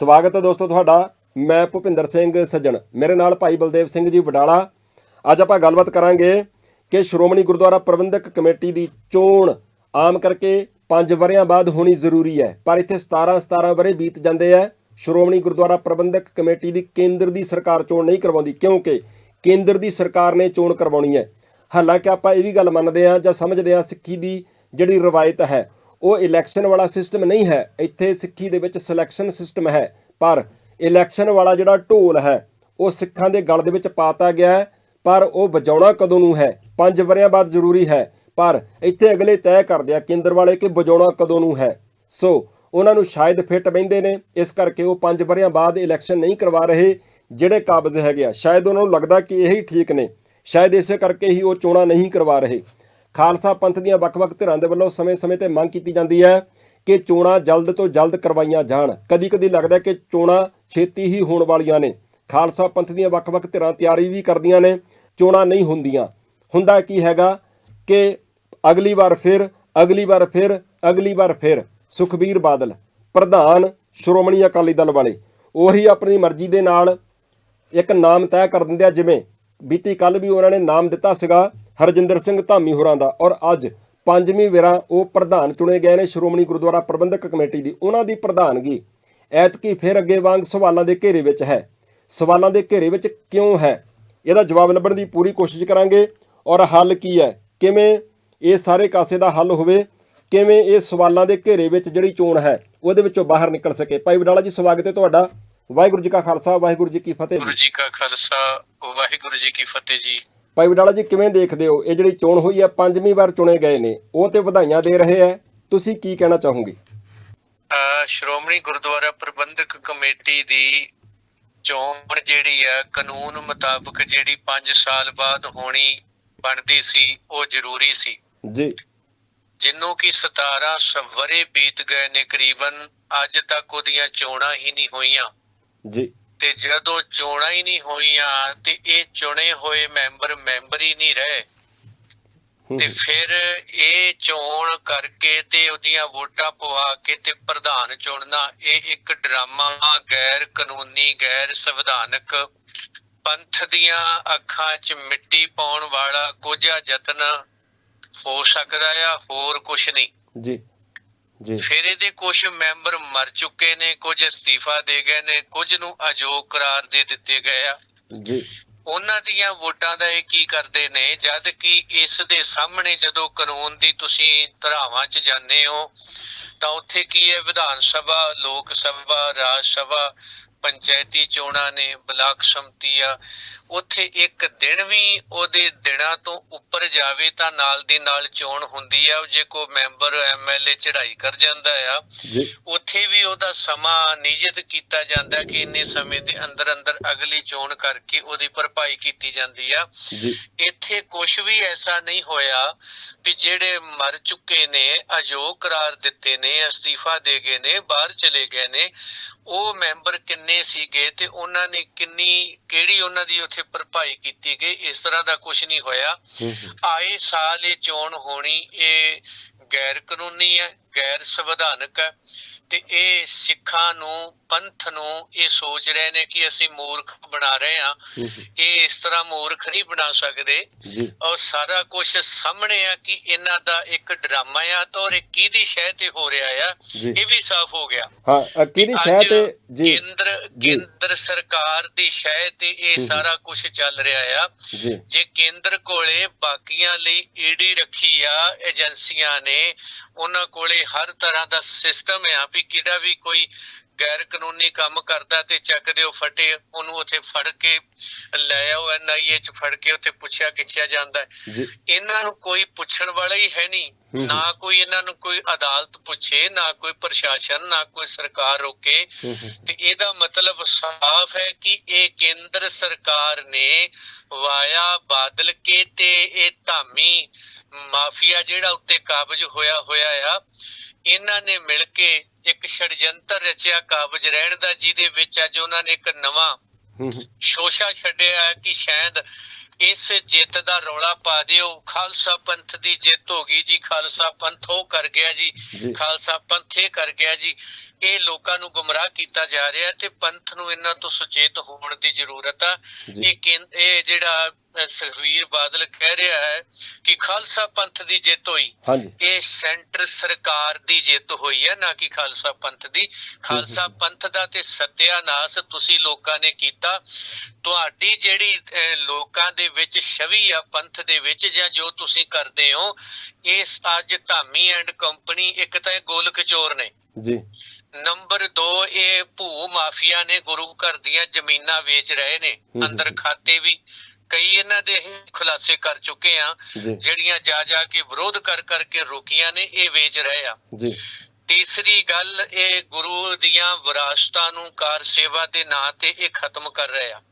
ਸਵਾਗਤ ਹੈ ਦੋਸਤੋ ਤੁਹਾਡਾ। ਮੈਂ ਭੁਪਿੰਦਰ ਸਿੰਘ ਸੱਜਣ। ਮੇਰੇ ਨਾਲ ਭਾਈ ਬਲਦੇਵ ਸਿੰਘ ਜੀ ਵਡਾਲਾ। ਅੱਜ ਆਪਾਂ ਗੱਲਬਾਤ ਕਰਾਂਗੇ ਕਿ ਸ਼੍ਰੋਮਣੀ ਗੁਰਦੁਆਰਾ ਪ੍ਰਬੰਧਕ ਕਮੇਟੀ ਦੀ ਚੋਣ ਆਮ ਕਰਕੇ 5 ਵਰਿਆਂ ਬਾਅਦ ਹੋਣੀ ਜ਼ਰੂਰੀ ਹੈ। ਪਰ ਇੱਥੇ 17 17 ਵਰੇ ਬੀਤ ਜਾਂਦੇ ਆ। ਸ਼੍ਰੋਮਣੀ ਗੁਰਦੁਆਰਾ ਪ੍ਰਬੰਧਕ ਕਮੇਟੀ ਦੀ ਕੇਂਦਰ ਦੀ ਸਰਕਾਰ ਚੋਣ ਨਹੀਂ ਕਰਵਾਉਂਦੀ। ਕਿਉਂਕਿ ਕੇਂਦਰ ਦੀ ਸਰਕਾਰ ਨੇ ਚੋਣ ਕਰਵਾਉਣੀ ਹੈ। ਹਾਲਾਂਕਿ ਆਪਾਂ ਇਹ ਵੀ ਗੱਲ ਮੰਨਦੇ ਹਾਂ ਜਾਂ ਸਮਝਦੇ ਹਾਂ ਸਿੱਖੀ ਦੀ ਜਿਹੜੀ ਰਵਾਇਤ ਹੈ। ਉਹ ਇਲੈਕਸ਼ਨ ਵਾਲਾ ਸਿਸਟਮ ਨਹੀਂ ਹੈ। ਇੱਥੇ ਸਿੱਖੀ ਦੇ ਵਿੱਚ ਸਿਲੈਕਸ਼ਨ ਸਿਸਟਮ ਹੈ। ਪਰ ਇਲੈਕਸ਼ਨ ਵਾਲਾ ਜਿਹੜਾ ਢੋਲ ਹੈ, ਉਹ ਸਿੱਖਾਂ ਦੇ ਗਲ ਦੇ ਵਿੱਚ ਪਾਤਾ ਗਿਆ ਹੈ। ਪਰ ਉਹ ਵਜਾਉਣਾ ਕਦੋਂ ਨੂੰ ਹੈ? 5 ਵਰਿਆਂ ਬਾਅਦ ਜ਼ਰੂਰੀ ਹੈ। ਪਰ ਇੱਥੇ ਅਗਲੇ ਤੈਅ ਕਰਦੇ ਆ ਕੇਂਦਰ ਵਾਲੇ ਕਿ ਵਜਾਉਣਾ ਕਦੋਂ ਨੂੰ ਹੈ। ਸੋ ਉਹਨਾਂ ਨੂੰ ਸ਼ਾਇਦ ਫਿੱਟ ਬੈਂਦੇ ਨੇ। ਇਸ ਕਰਕੇ ਉਹ 5 ਵਰਿਆਂ ਬਾਅਦ ਇਲੈਕਸ਼ਨ ਨਹੀਂ ਕਰਵਾ ਰਹੇ, ਜਿਹੜੇ ਕਾਬਜ਼ ਹੈਗੇ ਆ। ਸ਼ਾਇਦ ਉਹਨਾਂ ਨੂੰ ਲੱਗਦਾ ਕਿ ਇਹੀ ਠੀਕ ਨੇ। ਸ਼ਾਇਦ ਇਸੇ ਕਰਕੇ ਹੀ ਉਹ ਚੋਣਾਂ ਨਹੀਂ ਕਰਵਾ ਰਹੇ। ਖਾਲਸਾ ਪੰਥ ਦੀਆਂ ਵੱਖ-ਵੱਖ ਧਿਰਾਂ ਦੇ ਵੱਲੋਂ ਸਮੇਂ-ਸਮੇਂ ਤੇ ਮੰਗ ਕੀਤੀ ਜਾਂਦੀ ਹੈ ਕਿ ਚੋਣਾਂ ਜਲਦ ਤੋਂ ਜਲਦ ਕਰਵਾਈਆਂ ਜਾਣ। ਕਦੀ-ਕਦੀ ਲੱਗਦਾ ਕਿ ਚੋਣਾਂ ਛੇਤੀ ਹੀ ਹੋਣ ਵਾਲੀਆਂ ਨੇ। ਖਾਲਸਾ ਪੰਥ ਦੀਆਂ ਵੱਖ-ਵੱਖ ਧਿਰਾਂ ਤਿਆਰੀ ਵੀ ਕਰਦੀਆਂ ਨੇ, ਚੋਣਾਂ ਨਹੀਂ ਹੁੰਦੀਆਂ। ਹੁੰਦਾ ਕੀ ਹੈਗਾ ਕਿ ਅਗਲੀ ਵਾਰ ਫਿਰ, ਅਗਲੀ ਵਾਰ ਫਿਰ, ਅਗਲੀ ਵਾਰ ਫਿਰ ਸੁਖਬੀਰ ਬਾਦਲ, ਪ੍ਰਧਾਨ ਸ਼੍ਰੋਮਣੀ ਅਕਾਲੀ ਦਲ ਵਾਲੇ, ਉਹੀ ਆਪਣੀ ਮਰਜ਼ੀ ਦੇ ਨਾਲ ਇੱਕ ਨਾਮ ਤੈਅ ਕਰ ਦਿੰਦੇ ਆ, ਜਿਵੇਂ ਬੀਤੀ ਕੱਲ ਵੀ ਉਹਨਾਂ ਨੇ ਨਾਮ ਦਿੱਤਾ ਸੀਗਾ ਹਰਜਿੰਦਰ ਸਿੰਘ ਧਾਮੀ ਹੋਰਾਂ ਦਾ ਔਰ ਅੱਜ ਪੰਜਵੀਂ ਵੇਰਾ ਉਹ ਪ੍ਰਧਾਨ ਚੁਣੇ ਗਏ ਨੇ ਸ਼੍ਰੋਮਣੀ ਗੁਰਦੁਆਰਾ ਪ੍ਰਬੰਧਕ ਕਮੇਟੀ ਦੀ। ਉਹਨਾਂ ਦੀ ਪ੍ਰਧਾਨਗੀ ਐਤਕੀ ਫਿਰ ਅੱਗੇ ਵਾਂਗ ਸਵਾਲਾਂ ਦੇ ਘੇਰੇ ਵਿੱਚ ਹੈ। ਸਵਾਲਾਂ ਦੇ ਘੇਰੇ ਵਿੱਚ ਕਿਉਂ ਹੈ? ਇਹਦਾ ਜਵਾਬ ਲੱਭਣ ਦੀ ਪੂਰੀ ਕੋਸ਼ਿਸ਼ ਕਰਾਂਗੇ ਔਰ ਹੱਲ ਕੀ ਹੈ? ਕਿਵੇਂ ਇਹ ਸਾਰੇ ਕਾਸੇ ਦਾ ਹੱਲ ਹੋਵੇ? ਕਿਵੇਂ ਇਹ ਸਵਾਲਾਂ ਦੇ ਘੇਰੇ ਵਿੱਚ ਜਿਹੜੀ ਚੋਣ ਹੈ, ਉਹਦੇ ਵਿੱਚੋਂ ਬਾਹਰ ਨਿਕਲ ਸਕੇ? ਭਾਈ ਵਡਾਲਾ ਜੀ, ਸਵਾਗਤ ਹੈ ਤੁਹਾਡਾ। ਵਾਹਿਗੁਰੂ ਜੀ ਕਾ ਖਾਲਸਾ, ਵਾਹਿਗੁਰੂ ਜੀ ਕੀ ਫਤਿਹ ਗੁਰੂ ਜੀ ਕਾ ਖਾਲਸਾ, ਵਾਹਿਗੁਰੂ ਜੀ ਕੀ ਫਤਿਹ ਜੀ। ਭਾਈ ਵਡਾਲਾ ਜੀ ਕਿਵੇਂ ਦੇਖਦੇ ਹੋ? ਇਹ ਜਿਹੜੀ ਚੋਣ ਹੋਈ ਹੈ ਪੰਜਵੀਂ ਵਾਰ ਚੁਣੇ ਗਏ ਨੇ ਉਹ ਤੇ ਵਧਾਈਆਂ ਦੇ ਰਹੇ ਹੈ। ਤੁਸੀਂ ਕੀ ਕਹਿਣਾ ਚਾਹੋਗੇ? ਸ਼੍ਰੋਮਣੀ ਗੁਰਦੁਆਰਾ ਪ੍ਰਬੰਧਕ ਕਮੇਟੀ ਦੀ ਚੋਣ ਜਿਹੜੀ ਹੈ ਕਾਨੂੰਨ ਮੁਤਾਬਕ ਜਿਹੜੀ 5 ਸਾਲ ਬਾਅਦ ਹੋਣੀ ਬਣਦੀ ਸੀ ਉਹ ਜ਼ਰੂਰੀ ਸੀ। ਜੀ। ਜਿੰਨੂੰ ਕਿ 17 ਸਵਰੇ ਬੀਤ ਗਏ ਨੇ ਕਰੀਬਨ ਅੱਜ ਤੱਕ ਉਹਦੀਆਂ ਚੋਣਾਂ ਹੀ ਨਹੀਂ ਹੋਈਆਂ। ਜੀ। ਤੇ ਜਦੋਂ ਚੋਣਾਂ ਹੀ ਨਹੀਂ ਹੋਈਆਂ ਤੇ ਇਹ ਚੁਣੇ ਹੋਏ ਮੈਂਬਰ ਮੈਂਬਰ ਹੀ ਨਹੀਂ ਰਹੇ। ਤੇ ਫਿਰ ਇਹ ਚੋਣ ਕਰਕੇ ਤੇ ਉਹਦੀਆਂ ਵੋਟਾਂ ਪਵਾ ਕੇ ਤੇ ਪ੍ਰਧਾਨ ਚੁਣਨਾ ਇਹ ਇੱਕ ਡਰਾਮਾ ਗੈਰ ਕਾਨੂੰਨੀ ਗੈਰ ਸੰਵਿਧਾਨਕ ਪੰਥ ਦੀਆਂ ਅੱਖਾਂ 'ਚ ਮਿੱਟੀ ਪਾਉਣ ਵਾਲਾ ਕੋਝਾ ਯਤਨ ਹੋ ਸਕਦਾ ਆ ਹੋਰ ਕੁਝ ਨਹੀਂ। ਜੀ। ਫਿਰ ਇਹਦੇ ਕੁਝ ਮੈਂਬਰ ਮਰ ਚੁੱਕੇ ਨੇ ਕੁਝ ਅਸਤੀਫਾ ਦੇ ਗਏ ਨੇ ਕੁਝ ਨੂੰ ਅਯੋਗ ਕਰਾਰ ਦੇ ਦਿੱਤੇ ਗਏ ਆ। ਜੀ। ਉਹਨਾਂ ਦੀਆਂ ਵੋਟਾਂ ਦਾ ਇਹ ਕੀ ਕਰਦੇ ਨੇ ਜਦ ਕਿ ਇਸ ਦੇ ਸਾਹਮਣੇ ਜਦੋਂ ਕਾਨੂੰਨ ਦੀ ਤੁਸੀਂ ਧਰਾਵਾਂ 'ਚ ਜਾਂਦੇ ਹੋ ਤਾਂ ਉੱਥੇ ਕੀ ਹੈ? ਵਿਧਾਨ ਸਭਾ ਲੋਕ ਸਭਾ ਰਾਜ ਸਭਾ ਪੰਚਾਇਤੀ ਚੋਣਾਂ ਨੇ ਬਲਾਕ ਸੰਮਤੀ ਆ ਉੱਥੇ ਇੱਕ ਦਿਨ ਵੀ ਉਹਦੇ ਦਿਨਾਂ ਤੋਂ ਉੱਪਰ ਜਾਵੇ ਤਾਂ ਨਾਲ ਦੀ ਨਾਲ ਚੋਣ ਹੁੰਦੀ ਆ ਜੇ ਕੋਈ ਮੈਂਬਰ ਐਮਐਲਏ ਚੜ੍ਹਾਈ ਕਰ ਜਾਂਦਾ ਆ ਉੱਥੇ ਵੀ ਉਹਦਾ ਸਮਾਂ ਨਿਯਤ ਕੀਤਾ ਜਾਂਦਾ ਕਿ ਇੰਨੇ ਸਮੇਂ ਦੇ ਅੰਦਰ ਅੰਦਰ ਅਗਲੀ ਚੋਣ ਕਰਕੇ ਉਹਦੀ ਭਰਪਾਈ ਕੀਤੀ ਜਾਂਦੀ ਆ। ਇੱਥੇ ਕੁਝ ਵੀ ਐਸਾ ਨਹੀਂ ਹੋਇਆ ਵੀ ਜਿਹੜੇ ਮਰ ਚੁੱਕੇ ਨੇ ਅਯੋਗ ਕਰਾਰ ਦਿੱਤੇ ਨੇ ਅਸਤੀਫਾ ਦੇ ਗਏ ਨੇ ਬਾਹਰ ਚਲੇ ਗਏ ਨੇ ਉਹ ਮੈਂਬਰ ਕਿੰਨੇ ਸੀਗੇ ਤੇ ਉਹਨਾਂ ਨੇ ਕਿੰਨੀ ਕਿਹੜੀ ਉਹਨਾਂ ਦੀ ਉੱਥੇ ਭਰਪਾਈ ਕੀਤੀ ਗਈ ਇਸ ਤਰ੍ਹਾਂ ਦਾ ਕੁਝ ਨਹੀਂ ਹੋਇਆ। ਆਏ ਸਾਲ ਇਹ ਚੋਣ ਹੋਣੀ ਇਹ ਗੈਰ ਕਾਨੂੰਨੀ ਹੈ ਗੈਰ ਸੰਵਿਧਾਨਕ ਹੈ ਤੇ ਇਹ ਸਿੱਖਾਂ ਨੂੰ ਪੰਥ ਨੂੰ ਇਹ ਸੋਚ ਰਹੇ ਨੇ ਕਿ ਅਸੀਂ ਮੂਰਖ ਬਣਾ ਰਹੇ ਹੂੰ, ਇਹ ਇਸ ਤਰ੍ਹਾਂ ਮੂਰਖ ਨਹੀਂ ਬਣਾ ਸਕਦੇ। ਔਰ ਸਾਰਾ ਕੁਝ ਸਾਹਮਣੇ ਆ ਕਿ ਇਹਨਾਂ ਦਾ ਇੱਕ ਡਰਾਮਾ ਆ ਤਾਂ ਔਰ ਇਹ ਕਿਹਦੀ ਸ਼ਹਿ ਤੇ ਹੋ ਰਿਹਾ ਆ ਇਹ ਵੀ ਸਾਫ਼ ਹੋ ਗਿਆ। ਹਾਂ ਕਿਹਦੀ ਸ਼ਹਿ ਤੇ? ਜੀ। ਕੇਂਦਰ। ਕੇਂਦਰ ਸਰਕਾਰ ਦੀ ਸ਼ਹਿ ਤੇ ਇਹ। ਸਾਰਾ ਕੁਝ ਚੱਲ ਰਿਹਾ ਆ। ਜੀ। ਜੇ ਕੇਂਦਰ ਕੋਲੇ ਬਾਕੀਆਂ ਲਈ ਈਡੀ ਰੱਖੀ ਆ ਏਜੰਸੀਆਂ ਨੇ ਉਹਨਾਂ ਕੋਲੇ ਹਰ ਤਰ੍ਹਾਂ ਦਾ ਸਿਸਟਮ ਆ ਵੀ ਕਿਹੜਾ ਵੀ ਕੋਈ ਗੈਰ ਕਾਨੂੰਨੀ ਕੰਮ ਕਰਦਾ ਤੇ ਚੱਕ ਦਿਓ ਫਟੇ ਉਹਨੂੰ ਉੱਥੇ ਫੜ ਕੇ ਲੈ ਆਓ ਐਨਆਈਏ ਚ ਫੜ ਕੇ ਉੱਥੇ ਪੁੱਛਿਆ ਕਿੱਛਿਆ ਜਾਂਦਾ ਇਹਨਾਂ ਨੂੰ ਕੋਈ ਪੁੱਛਣ ਵਾਲਾ ਹੀ ਹੈ ਨਹੀਂ। ਨਾ ਕੋਈ ਇਹਨਾਂ ਨੂੰ ਕੋਈ ਅਦਾਲਤ ਪੁੱਛੇ ਨਾ ਕੋਈ ਪ੍ਰਸ਼ਾਸਨ ਨਾ ਕੋਈ ਸਰਕਾਰ ਰੋਕੇ। ਤੇ ਇਹਦਾ ਮਤਲਬ ਸਾਫ਼ ਹੈ ਕਿ ਇਹ ਕੇਂਦਰ ਸਰਕਾਰ ਨੇ ਵਾਇਆ ਬਾਦਲ ਕੇ ਤੇ ਇਹ ਧਾਮੀ ਮਾਫੀਆ ਜਿਹੜਾ ਉੱਤੇ ਕਾਬਜ ਹੋਇਆ ਹੋਇਆ ਆ ਇਹਨਾਂ ਨੇ ਮਿਲ ਕੇ ਇੱਕ ਛੜਯੰਤਰ ਰਚਿਆ ਕਾਬਜ ਰਹਿਣ ਦਾ ਜਿਹਦੇ ਵਿੱਚ ਅੱਜ ਉਹਨਾਂ ਨੇ ਇੱਕ ਨਵਾਂ ਸ਼ੋਸ਼ਾ ਛੱਡਿਆ ਹੈ ਕਿ ਸ਼ਾਇਦ ਇਸ ਜਿੱਤ ਦਾ ਰੌਲਾ ਪਾ ਦਿਓ ਖਾਲਸਾ ਪੰਥ ਦੀ ਜਿੱਤ ਹੋ ਗਈ ਜੀ ਖਾਲਸਾ ਪੰਥ ਉਹ ਕਰ ਗਿਆ ਜੀ ਜੀ ਖਾਲਸਾ ਪੰਥ ਇਹ ਕਰ ਗਿਆ ਜੀ ਇਹ ਲੋਕਾਂ ਨੂੰ ਗੁੰਮਰਾਹ ਕੀਤਾ ਜਾ ਰਿਹਾ ਤੇ ਪੰਥ ਨੂੰ ਇਹਨਾਂ ਤੋਂ ਸੁਚੇਤ ਹੋਣ ਦੀ ਜ਼ਰੂਰਤ ਆ। ਇਹ ਇਹ ਜਿਹੜਾ ਅ, ਸੁਖਬੀਰ ਬਾਦਲ ਕਹਿ ਰਿਹਾ ਹੈ ਕਿ ਖਾਲਸਾ ਪੰਥ ਦੀ ਜਿੱਤ ਹੋਈ। ਇਹ ਸੈਂਟਰ ਸਰਕਾਰ ਦੀ ਜਿੱਤ ਹੋਈ ਹੈ ਨਾ ਕਿ ਖਾਲਸਾ ਪੰਥ ਦੀ। ਖਾਲਸਾ ਪੰਥ ਦਾ ਤੇ ਸਤਿਆਨਾਸ਼ ਤੁਸੀਂ ਲੋਕਾਂ ਨੇ ਕੀਤਾ। ਤੁਹਾਡੀ ਜਿਹੜੀ ਲੋਕਾਂ ਦੇ ਵਿੱਚ ਛਵੀ ਆ ਪੰਥ ਦੇ ਵਿੱਚ ਜਾਂ ਜੋ ਤੁਸੀਂ ਕਰਦੇ ਹੋ ਇਸ ਅੱਜ ਧਾਮੀ ਐਂਡ ਕੰਪਨੀ ਇੱਕ ਤਾਂ ਇਹ ਗੋਲਕ ਚੋਰ ਨੇ। ਜੀ। ਨੰਬਰ 2 ਇਹ ਭੂ ਮਾਫੀਆ ਨੇ ਗੁਰੂ ਘਰ ਦੀਆਂ ਜ਼ਮੀਨਾਂ ਵੇਚ ਰਹੇ ਨੇ। ਅੰਦਰ ਖਾਤੇ ਵੀ ਕਈ ਇਹਨਾਂ ਦੇ ਖੁਲਾਸੇ ਕਰ ਚੁੱਕੇ ਆ ਜਿਹੜੀਆਂ ਜਾ ਜਾ ਕੇ ਵਿਰੋਧ ਕਰ ਕਰਕੇ ਰੋਕੀਆਂ ਨੇ ਇਹ ਵੇਚ ਰਹੇ ਆ। ਜੀ। ਤੀਸਰੀ ਗੱਲ ਇਹ ਗੁਰੂ ਦੀਆਂ ਵਿਰਾਸਤਾਂ ਨੂੰ ਕਾਰ ਸੇਵਾ ਦੇ ਨਾਂ ਤੇ ਇਹ ਖਤਮ ਕਰ ਰਹੇ ਆ।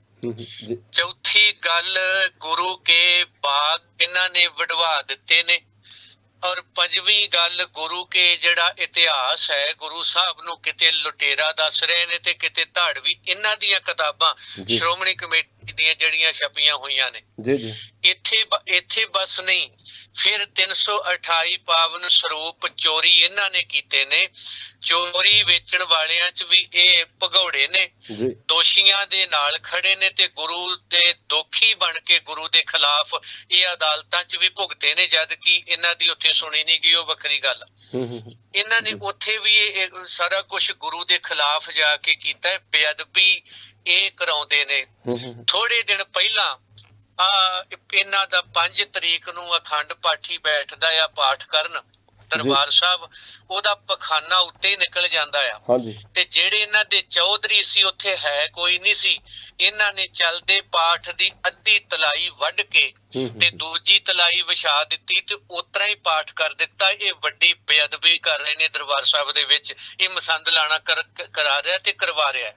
ਚੌਥੀ ਗੱਲ ਗੁਰੂ ਕੇ ਬਾਗ ਇਹਨਾਂ ਨੇ ਵਡਵਾ ਦਿੱਤੇ ਨੇ। ਔਰ ਪੰਜਵੀਂ ਗੱਲ ਗੁਰੂ ਕੇ ਜਿਹੜਾ ਇਤਿਹਾਸ ਹੈ ਗੁਰੂ ਸਾਹਿਬ ਨੂੰ ਕਿਤੇ ਲੁਟੇਰਾ ਦੱਸ ਰਹੇ ਨੇ ਤੇ ਕਿਤੇ ਧਾੜਵੀ ਇਹਨਾਂ ਦੀਆਂ ਕਿਤਾਬਾਂ। ਸ਼੍ਰੋਮਣੀ ਕਮੇਟੀ ਦੀਆਂ ਜਿਹੜੀਆਂ ਛਪੀਆਂ ਹੋਈਆਂ ਨੇ ਜੀ ਜੀ ਇੱਥੇ ਇੱਥੇ ਬਸ ਨਹੀਂ ਫਿਰ 328 ਪਾਵਨ ਸਰੂਪ ਚੋਰੀ ਇਹਨਾਂ ਨੇ ਕੀਤੇ ਨੇ। ਚੋਰੀ ਵੇਚਣ ਵਾਲਿਆਂ 'ਚ ਵੀ ਇਹ ਭਗੌੜੇ ਨੇ। ਦੋਸ਼ੀਆਂ ਦੇ ਨਾਲ ਖੜੇ ਨੇ ਤੇ ਗੁਰੂ ਦੇ ਦੋਖੀ ਬਣ ਕੇ ਗੁਰੂ ਦੇ ਖਿਲਾਫ ਇਹ ਅਦਾਲਤਾਂ 'ਚ ਵੀ ਭੁਗਤੇ ਨੇ ਜਦ ਕਿ ਇਹਨਾਂ ਦੀ ਉੱਥੇ ਸੁਣੀ ਨਹੀਂ ਗਈ ਉਹ ਵੱਖਰੀ ਗੱਲ। ਇਹਨਾਂ ਨੇ ਉੱਥੇ ਵੀ ਇਹ ਸਾਰਾ ਕੁਝ ਗੁਰੂ ਦੇ ਖਿਲਾਫ ਜਾ ਕੇ ਕੀਤਾ ਹੈ। ਬੇਅਦਬੀ ਇਹ ਕਰਾਉਂਦੇ ਨੇ। ਥੋੜੇ ਦਿਨ ਪਹਿਲਾਂ ਆ ਇਹਨਾਂ ਦਾ 5 ਤਰੀਕ ਨੂੰ ਅਖੰਡ ਪਾਠੀ ਬੈਠਦਾ ਆ ਪਾਠ ਕਰਨ। ਦਰਬਾਰ ਸਾਹਿਬ ਉਹਦਾ ਪਖਾਨਾ ਉੱਤੇ ਨਿਕਲ ਜਾਂਦਾ ਆ। ਹਾਂਜੀ। ਤੇ ਜਿਹੜੇ ਇਹਨਾਂ ਦੇ ਚੌਧਰੀ ਸੀ ਉੱਥੇ ਹੈ ਕੋਈ ਨਹੀਂ ਸੀ। ਇਹਨਾਂ ਨੇ ਚੱਲਦੇ ਪਾਠ ਦੀ ਅੱਧੀ ਤਲਾਈ ਵੱਢ ਕੇ ਤੇ ਦੂਜੀ ਤਲਾਈ ਵਿਛਾ ਦਿੱਤੀ ਤੇ ਉਤਰਾ ਹੀ ਪਾਠ ਕਰ ਦਿੱਤਾ। ਇਹ ਵੱਡੀ ਬੇਅਦਬੀ ਕਰ ਰਹੇ ਨੇ ਦਰਬਾਰ ਸਾਹਿਬ ਦੇ ਵਿੱਚ। ਇਹ ਮਸੰਦ ਲਾਣਾ ਕਰ- ਰਿਹਾ ਤੇ ਕਰਵਾ ਰਿਹਾ।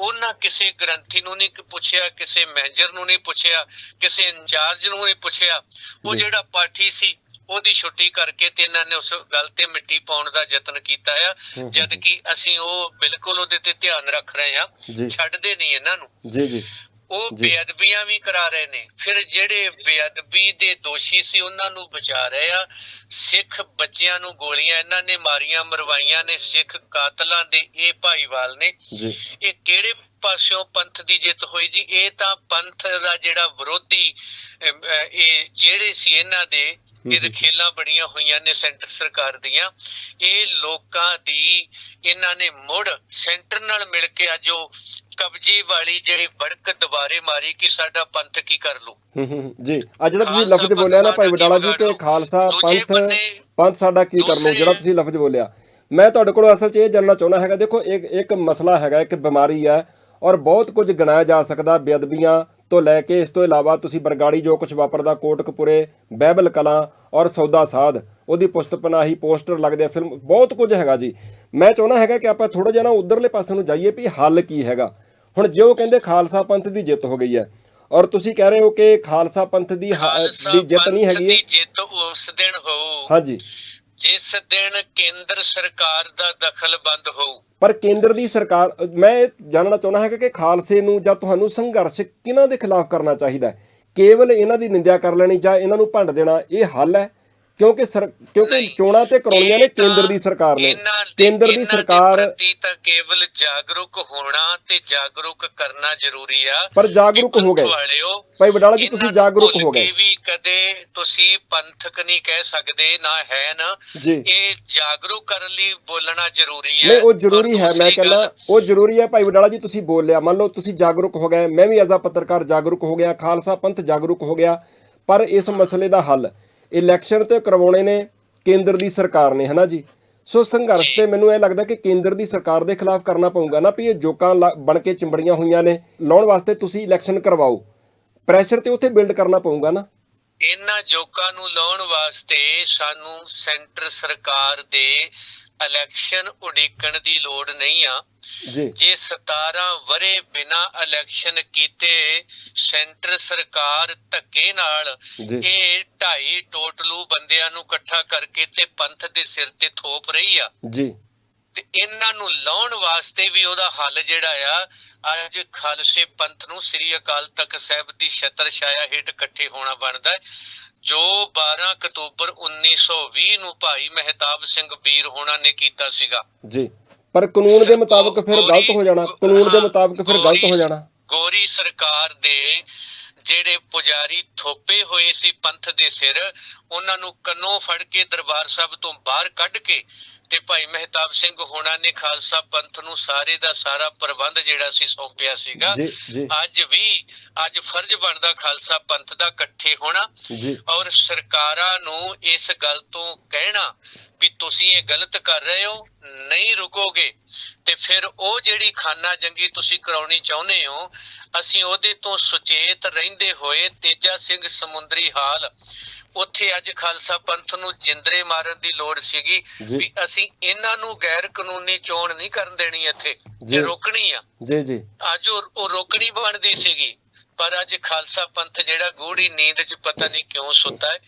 ਉਹਨਾਂ ਕਿਸੇ ਗ੍ਰੰਥੀ ਨੂੰ ਨਹੀਂ ਪੁੱਛਿਆ ਕਿਸੇ ਮੈਨੇਜਰ ਨੂੰ ਨਹੀਂ ਪੁੱਛਿਆ ਕਿਸੇ ਇੰਚਾਰਜ ਨੂੰ ਨਹੀਂ ਪੁੱਛਿਆ। ਉਹ। ਜਿਹੜਾ ਪਾਠੀ ਸੀ ਉਹਦੀ ਛੁੱਟੀ ਕਰਕੇ ਤੇ ਇਹਨਾਂ ਨੇ ਉਸ ਗੱਲ ਤੇ ਮਿੱਟੀ ਪਾਉਣ ਦਾ ਯਤਨ ਕੀਤਾ ਆ ਜਦ ਕਿ ਅਸੀਂ ਉਹ ਬਿਲਕੁਲ ਉਹਦੇ ਤੇ ਧਿਆਨ ਰੱਖ ਰਹੇ ਆ ਛੱਡਦੇ ਨਹੀਂ ਇਹਨਾਂ ਨੂੰ। ਜੀ ਜੀ। ਉਹ। ਬੇਅਦਬੀਆਂ ਵੀ ਕਰਾ ਰਹੇ ਨੇ। ਫਿਰ ਜਿਹੜੇ ਬੇਅਦਬੀ ਦੇ ਦੋਸ਼ੀ ਸੀ ਉਹਨਾਂ ਨੂੰ ਬਚਾ ਰਹੇ ਆ। ਸਿੱਖ ਬੱਚਿਆਂ ਨੂੰ ਗੋਲੀਆਂ ਇਹਨਾਂ ਨੇ ਮਾਰੀਆਂ ਮਰਵਾਈਆਂ ਨੇ। ਸਿੱਖ ਕਾਤਲਾਂ ਦੇ ਇਹ ਭਾਈਵਾਲ ਨੇ। ਜੀ। ਇਹ ਕਿਹੜੇ ਪਾਸਿਓਂ ਪੰਥ ਦੀ ਜਿੱਤ ਹੋਈ ਜੀ? ਇਹ ਤਾਂ ਪੰਥ ਦਾ ਜਿਹੜਾ ਵਿਰੋਧੀ ਇਹ ਜਿਹੜੇ ਸੀ ਇਹਨਾਂ ਦੇ ਇਹਦੇ ਹਮ। ਖੇਲਾਂ ਬੜੀਆਂ ਹੋਈਆਂ ਨੇ ਸੈਂਟਰ ਸਰਕਾਰ ਦੀਆਂ। ਇਹ ਲੋਕਾਂ ਦੀ ਇਹਨਾਂ ਨੇ ਮੁੜ ਸੈਂਟਰ ਨਾਲ ਮਿਲ ਕੇ ਅੱਜ ਉਹ ਕਬਜ਼ੇ ਵਾਲੀ ਜਿਹੜੀ ਬੜਕ ਦੁਬਾਰੇ ਮਾਰੀ ਕਿ ਸਾਡਾ ਪੰਥ ਕੀ ਕਰ ਲੂ। ਹੂੰ ਹੂੰ ਹੂੰ, ਜੀ ਆ ਜਿਹੜਾ ਤੁਸੀਂ ਲਫ਼ਜ਼ ਬੋਲਿਆ ਨਾ ਭਾਈ ਵਡਾਲਾ ਜੀ ਕੀ ਖਾਲਸਾ ਪੰਥ ਪੰਥ ਸਾਡਾ ਕੀ ਕਰ ਲੋ ਜਿਹੜਾ ਤੁਸੀਂ ਲਫ਼ਜ਼ ਬੋਲਿਆ। ਮੈਂ ਤੁਹਾਡੇ ਕੋਲੋਂ ਅਸਲ 'ਚ ਇਹ ਜਾਣਨਾ ਚਾਹੁੰਦਾ ਹੈਗਾ ਦੇਖੋ ਇੱਕ ਇੱਕ ਮਸਲਾ ਹੈਗਾ ਇੱਕ ਬਿਮਾਰੀ ਹੈ ਔਰ ਬਹੁਤ ਕੁਝ ਗਿਣਾਇਆ ਜਾ ਸਕਦਾ ਬੇਅਦਬੀਆਂ ਤੋਂ ਲੈ ਕੇ ਇਸ ਤੋਂ ਇਲਾਵਾ ਤੁਸੀਂ ਬਰਗਾੜੀ ਜੋ ਕੁਝ ਵਾਪਰਦਾ ਕੋਟਕਪੁਰੇ ਬਾਈਬਲ ਕਲਾਂ ਔਰ ਸੌਦਾ ਸਾਧ ਉਹਦੀ ਪੁਸਤ ਪਨਾਹੀ ਪੋਸਟਰ ਲੱਗਦੇ ਆ ਫਿਲਮ ਬਹੁਤ ਕੁਝ ਹੈਗਾ ਜੀ। ਮੈਂ ਚਾਹੁੰਦਾ ਹੈਗਾ ਕਿ ਆਪਾਂ ਥੋੜਾ ਜਿਹਾ ਨਾ ਉਧਰਲੇ ਪਾਸੇ ਨੂੰ ਜਾਈਏ ਵੀ ਹੱਲ ਕੀ ਹੈਗਾ। ਹੁਣ ਜੇ ਉਹ ਕਹਿੰਦੇ ਖਾਲਸਾ ਪੰਥ ਦੀ ਜਿੱਤ ਹੋ ਗਈ ਹੈ ਔਰ ਤੁਸੀਂ ਕਹਿ ਰਹੇ ਹੋ ਕਿ ਖਾਲਸਾ ਪੰਥ ਦੀ ਜਿੱਤ ਨਹੀਂ ਹੈਗੀ ਜਿੱਤ ਉਸ ਦਿਨ ਹੋਊ। ਹਾਂਜੀ। ਜਿਸ ਦਿਨ ਕੇਂਦਰ ਸਰਕਾਰ ਦਾ ਦਖਲ ਬੰਦ ਹੋਊ। ਪਰ ਕੇਂਦਰ ਦੀ ਸਰਕਾਰ, ਮੈਂ ਇਹ ਜਾਣਨਾ ਚਾਹੁੰਦਾ ਹਾਂ ਕਿ ਖਾਲਸੇ ਨੂੰ ਜਾਂ ਤੁਹਾਨੂੰ ਸੰਘਰਸ਼ ਕਿਹਨਾਂ ਦੇ ਖਿਲਾਫ ਕਰਨਾ ਚਾਹੀਦਾ ਕੇਵਲ ਇਹਨਾਂ ਦੀ ਨਿੰਦਿਆ ਕਰ ਲੈਣੀ ਜਾਂ ਇਹਨਾਂ ਨੂੰ ਭੰਡ ਦੇਣਾ, ਇਹ ਹੱਲ ਹੈ? ਕਿਉਂਕਿ ਸਰ ਕਿਉਂਕਿ ਨਹੀਂ। ਚੋਣਾਂ ਤੇ ਕਰਾਉਣੀਆਂ ਨੇ ਇਹ ਤਾਂ ਕੇਂਦਰ ਦੀ ਸਰਕਾਰ ਨੇ। ਇਹਨਾਂ ਦੇ- ਕੇਂਦਰ ਦੀ ਇਹਨਾਂ ਦੇ ਸਰਕਾਰ ਪ੍ਰਤੀ ਤਾਂ ਕੇਵਲ ਜਾਗਰੂਕ ਹੋਣਾ ਤੇ ਜਾਗਰੂਕ ਕਰਨਾ ਜ਼ਰੂਰੀ ਆ। ਪਰ ਜਾਗਰੂਕ ਹੋ ਗਏ। ਵਾਲਿਓ ਭਾਈ ਵਡਾਲਾ ਜੀ ਇਹਨਾਂ ਤੁਸੀਂ ਨੂੰ ਜਾਗਰੂਕ ਭੁੱਲ ਹੋ ਗਏ। ਕੇ ਵੀ ਕਦੇ ਤੁਸੀਂ ਪੰਥਕ ਨਹੀਂ ਕਹਿ ਸਕਦੇ ਨਾ ਹੈ ਨਾ ਜੀ। ਇਹ ਜਾਗਰੂਕ ਕਰਨ ਲਈ ਬੋਲਣਾ ਜ਼ਰੂਰੀ ਹੈ ਨਹੀਂ ਉਹ ਔਰ ਜ਼ਰੂਰੀ ਹੈ ਮੈਂ ਦੂਸਰੀ ਕਹਿੰਦਾ ਉਹ ਜ਼ਰੂਰੀ ਹੈ ਭਾਈ ਵਡਾਲਾ ਜੀ ਤੁਸੀਂ ਬੋਲ ਲਿਆ ਮੰਨ ਲਓ ਤੁਸੀਂ ਜਾਗਰੂਕ ਹੋ ਗਏ। ਮੈਂ ਵੀ ਐਜ਼ ਪੱਤਰਕਾਰ ਜਾਗਰੂਕ ਹੋ ਗਿਆ। ਖਾਲਸਾ ਪੰਥ ਜਾਗਰੂਕ ਹੋ ਗਿਆ। ਪਰ ਇਸ ਮਸਲੇ ਦਾ ਹੱਲ ਇਲੈਕਸ਼ਨ ਤੇ ਕਰਵਾਉਣੇ ਨੇ ਕੇਂਦਰ ਦੀ ਸਰਕਾਰ ਨੇ ਹਨਾ ਜੀ? ਸੋ ਸੰਘਰਸ਼। ਤੇ ਮੈਨੂੰ ਇਹ ਲੱਗਦਾ ਕਿ ਕੇਂਦਰ ਦੀ ਸਰਕਾਰ ਦੇ ਖਿਲਾਫ ਕਰਨਾ ਪਊਗਾ ਨਾ ਵੀ ਇਹ ਜੋਕਾਂ ਬਣ ਕੇ ਚਿੰਬੜੀਆਂ ਹੋਈਆਂ ਨੇ। ਲਾਉਣ ਵਾਸਤੇ ਤੁਸੀਂ ਇਲੈਕਸ਼ਨ ਕਰਵਾਓ। ਪ੍ਰੈਸ਼ਰ ਤੇ ਉੱਥੇ ਬਿਲਡ ਕਰਨਾ ਪਊਗਾ ਨਾ। ਇਹਨਾਂ ਜੋਕਾਂ ਨੂੰ ਲਾਉਣ ਵਾਸਤੇ ਸਾਨੂੰ ਸੈਂਟਰ ਸਰਕਾਰ ਦੇ ਇਲੈਕਸ਼ਨ ਉਡੀਕਣ ਦੀ ਲੋੜ ਨਹੀਂ ਆ। ਜੀ। ਜੇ 17 ਵਰੇ ਬਿਨਾ ਇਲੈਕਸ਼ਨ ਕੀਤੇ ਸੈਂਟਰ ਸਰਕਾਰ ਧੱਕੇ ਨਾਲ ਇਹ ਢਾਈ ਟੋਟਲੂ ਬੰਦਿਆਂ ਨੂੰ ਇਕੱਠਾ ਕਰਕੇ ਤੇ ਪੰਥ ਦੇ ਸਿਰ ਤੇ ਥੋਪ ਰਹੀ ਆ। ਜੀ। ਤੇ ਇਹਨਾਂ ਨੂੰ ਲਾਉਣ ਵਾਸਤੇ ਵੀ ਉਹਦਾ ਹੱਲ ਜਿਹੜਾ ਆ ਅੱਜ ਖਾਲਸੇ ਪੰਥ ਨੂੰ ਸ੍ਰੀ ਅਕਾਲ ਤਖਤ ਸਾਹਿਬ ਦੀ ਛਤਰ ਛਾਇਆ ਹੇਠ ਇਕੱਠੇ ਹੋਣਾ ਬਣਦਾ ਹੈ। ਜੋ 12 ਅਕਤੂਬਰ 1920 ਨੂੰ ਭਾਈ ਮਹਿਤਾਬ ਸਿੰਘ ਵੀਰ ਹੋਣਾ ਨੇ ਕੀਤਾ ਸੀਗਾ। ਜੀ ਪਰ ਕਾਨੂੰਨ ਦੇ ਮੁਤਾਬਕ ਫਿਰ ਗਲਤ ਹੋ ਜਾਣਾ ਕਾਨੂੰਨ ਦੇ ਮੁਤਾਬਕ ਫਿਰ ਗਲਤ ਹੋ ਜਾਣਾ। ਗੋਰੀ ਸਰਕਾਰ ਦੇ ਜਿਹੜੇ ਪੁਜਾਰੀ ਥੋਪੇ ਹੋਏ ਸੀ ਪੰਥ ਦੇ ਸਿਰ ਉਹਨਾਂ ਨੂੰ ਕੰਨੋਂ ਫੜ ਕੇ ਦਰਬਾਰ ਸਾਹਿਬ ਤੋਂ ਬਾਹਰ ਕੱਢ ਕੇ ਤੇ ਭਾਈ ਮਹਿਤਾਬ ਸਿੰਘ ਹੋਣਾ ਨੇ ਖਾਲਸਾ ਪੰਥ ਨੂੰ ਸਾਰੇ ਦਾ ਸਾਰਾ ਪ੍ਰਬੰਧ ਜਿਹੜਾ ਸੀ ਸੌਂਪਿਆ ਸੀਗਾ। ਅੱਜ ਵੀ ਅੱਜ ਫਰਜ਼ ਬਣਦਾ ਖਾਲਸਾ ਪੰਥ ਦਾ ਇਕੱਠੇ ਹੋਣਾ ਔਰ ਸਰਕਾਰਾਂ ਨੂੰ ਇਸ ਗੱਲ ਤੋਂ ਕਹਿਣਾ ਵੀ ਤੁਸੀਂ ਇਹ ਗਲਤ ਕਰ ਰਹੇ ਹੋ ਨਹੀਂ ਰੁਕੋਗੇ। ਤੇ ਫਿਰ ਉਹ ਜਿਹੜੀ ਖਾਨਾ ਜੰਗੀ ਤੁਸੀਂ ਕਰਾਉਣੀ ਚਾਹੁੰਦੇ ਹੋ ਅਸੀਂ ਉਹਦੇ ਤੋਂ ਸੁਚੇਤ ਰਹਿੰਦੇ ਹੋਏ ਤੇਜਾ ਸਿੰਘ ਸਮੁੰਦਰੀ ਹਾਲ ਉੱਥੇ ਅੱਜ ਖਾਲਸਾ ਪੰਥ ਨੂੰ ਜਿੰਦਰੇ ਮਾਰਨ ਦੀ ਲੋੜ ਸੀਗੀ। ਵੀ ਅਸੀਂ ਇਹਨਾਂ ਨੂੰ ਗੈਰ ਕਾਨੂੰਨੀ ਚੋਣ ਨਹੀਂ ਕਰਨ ਦੇਣੀ ਇੱਥੇ। ਇਹ ਰੋਕਣੀ ਆ ਜੀ ਜੀ ਅੱਜ ਉਹ ਰੋਕਣੀ ਬਣਦੀ ਸੀਗੀ ਪਰ ਅੱਜ ਖਾਲਸਾ ਪੰਥ ਜਿਹੜਾ ਗੂੜੀ ਨੀਂਦ 'ਚ ਪਤਾ ਨਹੀਂ ਕਿਉਂ ਸੁੱਤਾ ਹੈ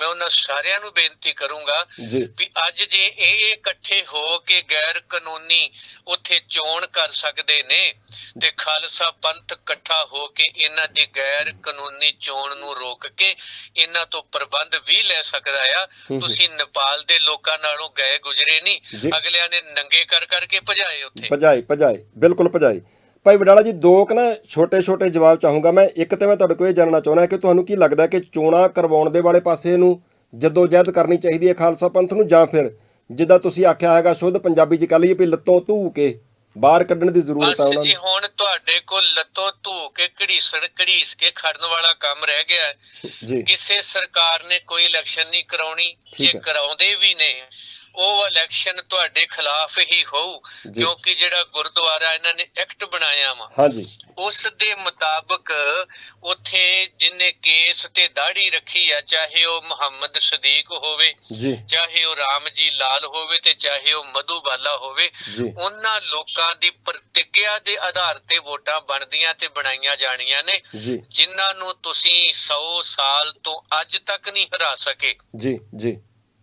ਮੈਂ ਉਹਨਾਂ ਸਾਰਿਆਂ ਨੂੰ ਬੇਨਤੀ ਕਰੂੰਗਾ ਵੀ ਅੱਜ ਜੇ ਇਹ ਇਕੱਠੇ ਹੋ ਕੇ ਗੈਰ ਕਾਨੂੰਨੀ ਉੱਥੇ ਚੋਣ ਕਰ ਸਕਦੇ ਨੇ ਤੇ ਖਾਲਸਾ ਪੰਥ ਇਕੱਠਾ ਹੋ ਕੇ ਇਹਨਾਂ ਦੀ ਗੈਰ ਕਾਨੂੰਨੀ ਚੋਣ ਨੂੰ ਰੋਕ ਕੇ ਇਹਨਾਂ ਤੋਂ ਪ੍ਰਬੰਧ ਵੀ ਲੈ ਸਕਦਾ ਆ। ਤੁਸੀਂ ਨੇਪਾਲ ਦੇ ਲੋਕਾਂ ਨਾਲੋਂ ਗਏ ਗੁਜਰੇ। ਨਹੀਂ ਅਗਲਿਆਂ ਨੇ ਨੰਗੇ ਕਰ ਕਰਕੇ ਭਜਾਏ ਉੱਥੇ ਭਜਾਈ ਭਜਾਈ ਬਿਲਕੁਲ ਭਜਾਈ ਭਾਈ ਵਡਾਲਾ ਜੀ ਦੋ ਕੁ ਨਾ ਛੋਟੇ ਛੋਟੇ ਜਵਾਬ ਚਾਹੂੰਗਾ ਮੈਂ ਇੱਕ ਤੇ ਮੈਂ ਤੁਹਾਡੇ ਕੋਲ ਇਹ ਜਾਣਨਾ ਚਾਹੁੰਦਾ ਕਿ ਤੁਹਾਨੂੰ ਕੀ ਲੱਗਦਾ ਕਿ ਚੋਣਾਂ ਕਰਵਾਉਣ ਦੇ ਵਾਲੇ ਪਾਸੇ ਨੂੰ ਜਦੋਜਹਿਦ ਕਰਨੀ ਚਾਹੀਦੀ ਹੈ ਖਾਲਸਾ ਪੰਥ ਨੂੰ ਜਾਂ ਫਿਰ ਜਿੱਦਾਂ ਤੁਸੀਂ ਆਖਿਆ ਹੈਗਾ ਸ਼ੁੱਧ ਪੰਜਾਬੀ ਚ ਕਹ ਲਈਏ ਵੀ ਲੱਤੋਂ ਧੂ ਕੇ ਬਾਹਰ ਕੱਢਣ ਦੀ ਜ਼ਰੂਰਤ ਬਸ ਉਹਨਾਂ ਜੀ ਨੂੰ ਹੁਣ ਤੁਹਾਡੇ ਕੋਲ ਲੱਤੋਂ ਧੂ ਕੇ ਘੜੀਸਣ ਘੜੀਸ ਕੇ ਖੜਨ ਵਾਲਾ ਕੰਮ ਰਹਿ ਗਿਆ ਹੈ। ਜੀ ਕਿਸੇ ਸਰਕਾਰ ਨੇ ਕੋਈ ਇਲੈਕਸ਼ਨ ਨਹੀਂ ਕਰਾਉਣੀ ਜੇ। ਕਰਾਉਂਦੇ ਵੀ ਨੇ ਉਹ ਇਲੈਕਸ਼ਨ ਤੁਹਾਡੇ ਖਿਲਾਫ ਹੀ ਹੋਊ। ਕਿਉਂਕਿ ਜਿਹੜਾ ਗੁਰਦੁਆਰਾ ਇਹਨਾਂ ਨੇ ਐਕਟ ਬਣਾਇਆ ਵਾ ਹਾਂਜੀ। ਉਸ ਦੇ ਮੁਤਾਬਕ ਉੱਥੇ ਜਿਨੇ ਕੇਸ ਤੇ ਦਾੜੀ ਰੱਖੀ ਆ ਚਾਹੇ ਉਹ ਮੁਹੰਮਦ ਸਦੀਕ ਹੋਵੇ ਜੀ। ਚਾਹੇ ਉਹ ਰਾਮ ਜੀ ਲਾਲ ਹੋਵੇ ਤੇ ਚਾਹੇ ਉਹ ਮਧੂਬਾਲਾ ਹੋਵੇ ਜੀ। ਉਹਨਾਂ ਲੋਕਾਂ ਦੀ ਪ੍ਰਤੀਗਿਆ ਦੇ ਆਧਾਰ ਤੇ ਵੋਟਾਂ ਬਣਦੀਆਂ ਤੇ ਬਣਾਈਆਂ ਜਾਣੀਆਂ ਨੇ ਜਿਨ੍ਹਾਂ ਨੂੰ ਤੁਸੀਂ 100 ਸਾਲ ਤੋਂ ਅੱਜ ਤੱਕ ਨਹੀਂ ਹਰਾ ਸਕੇ। ਜੀ ਜੀ।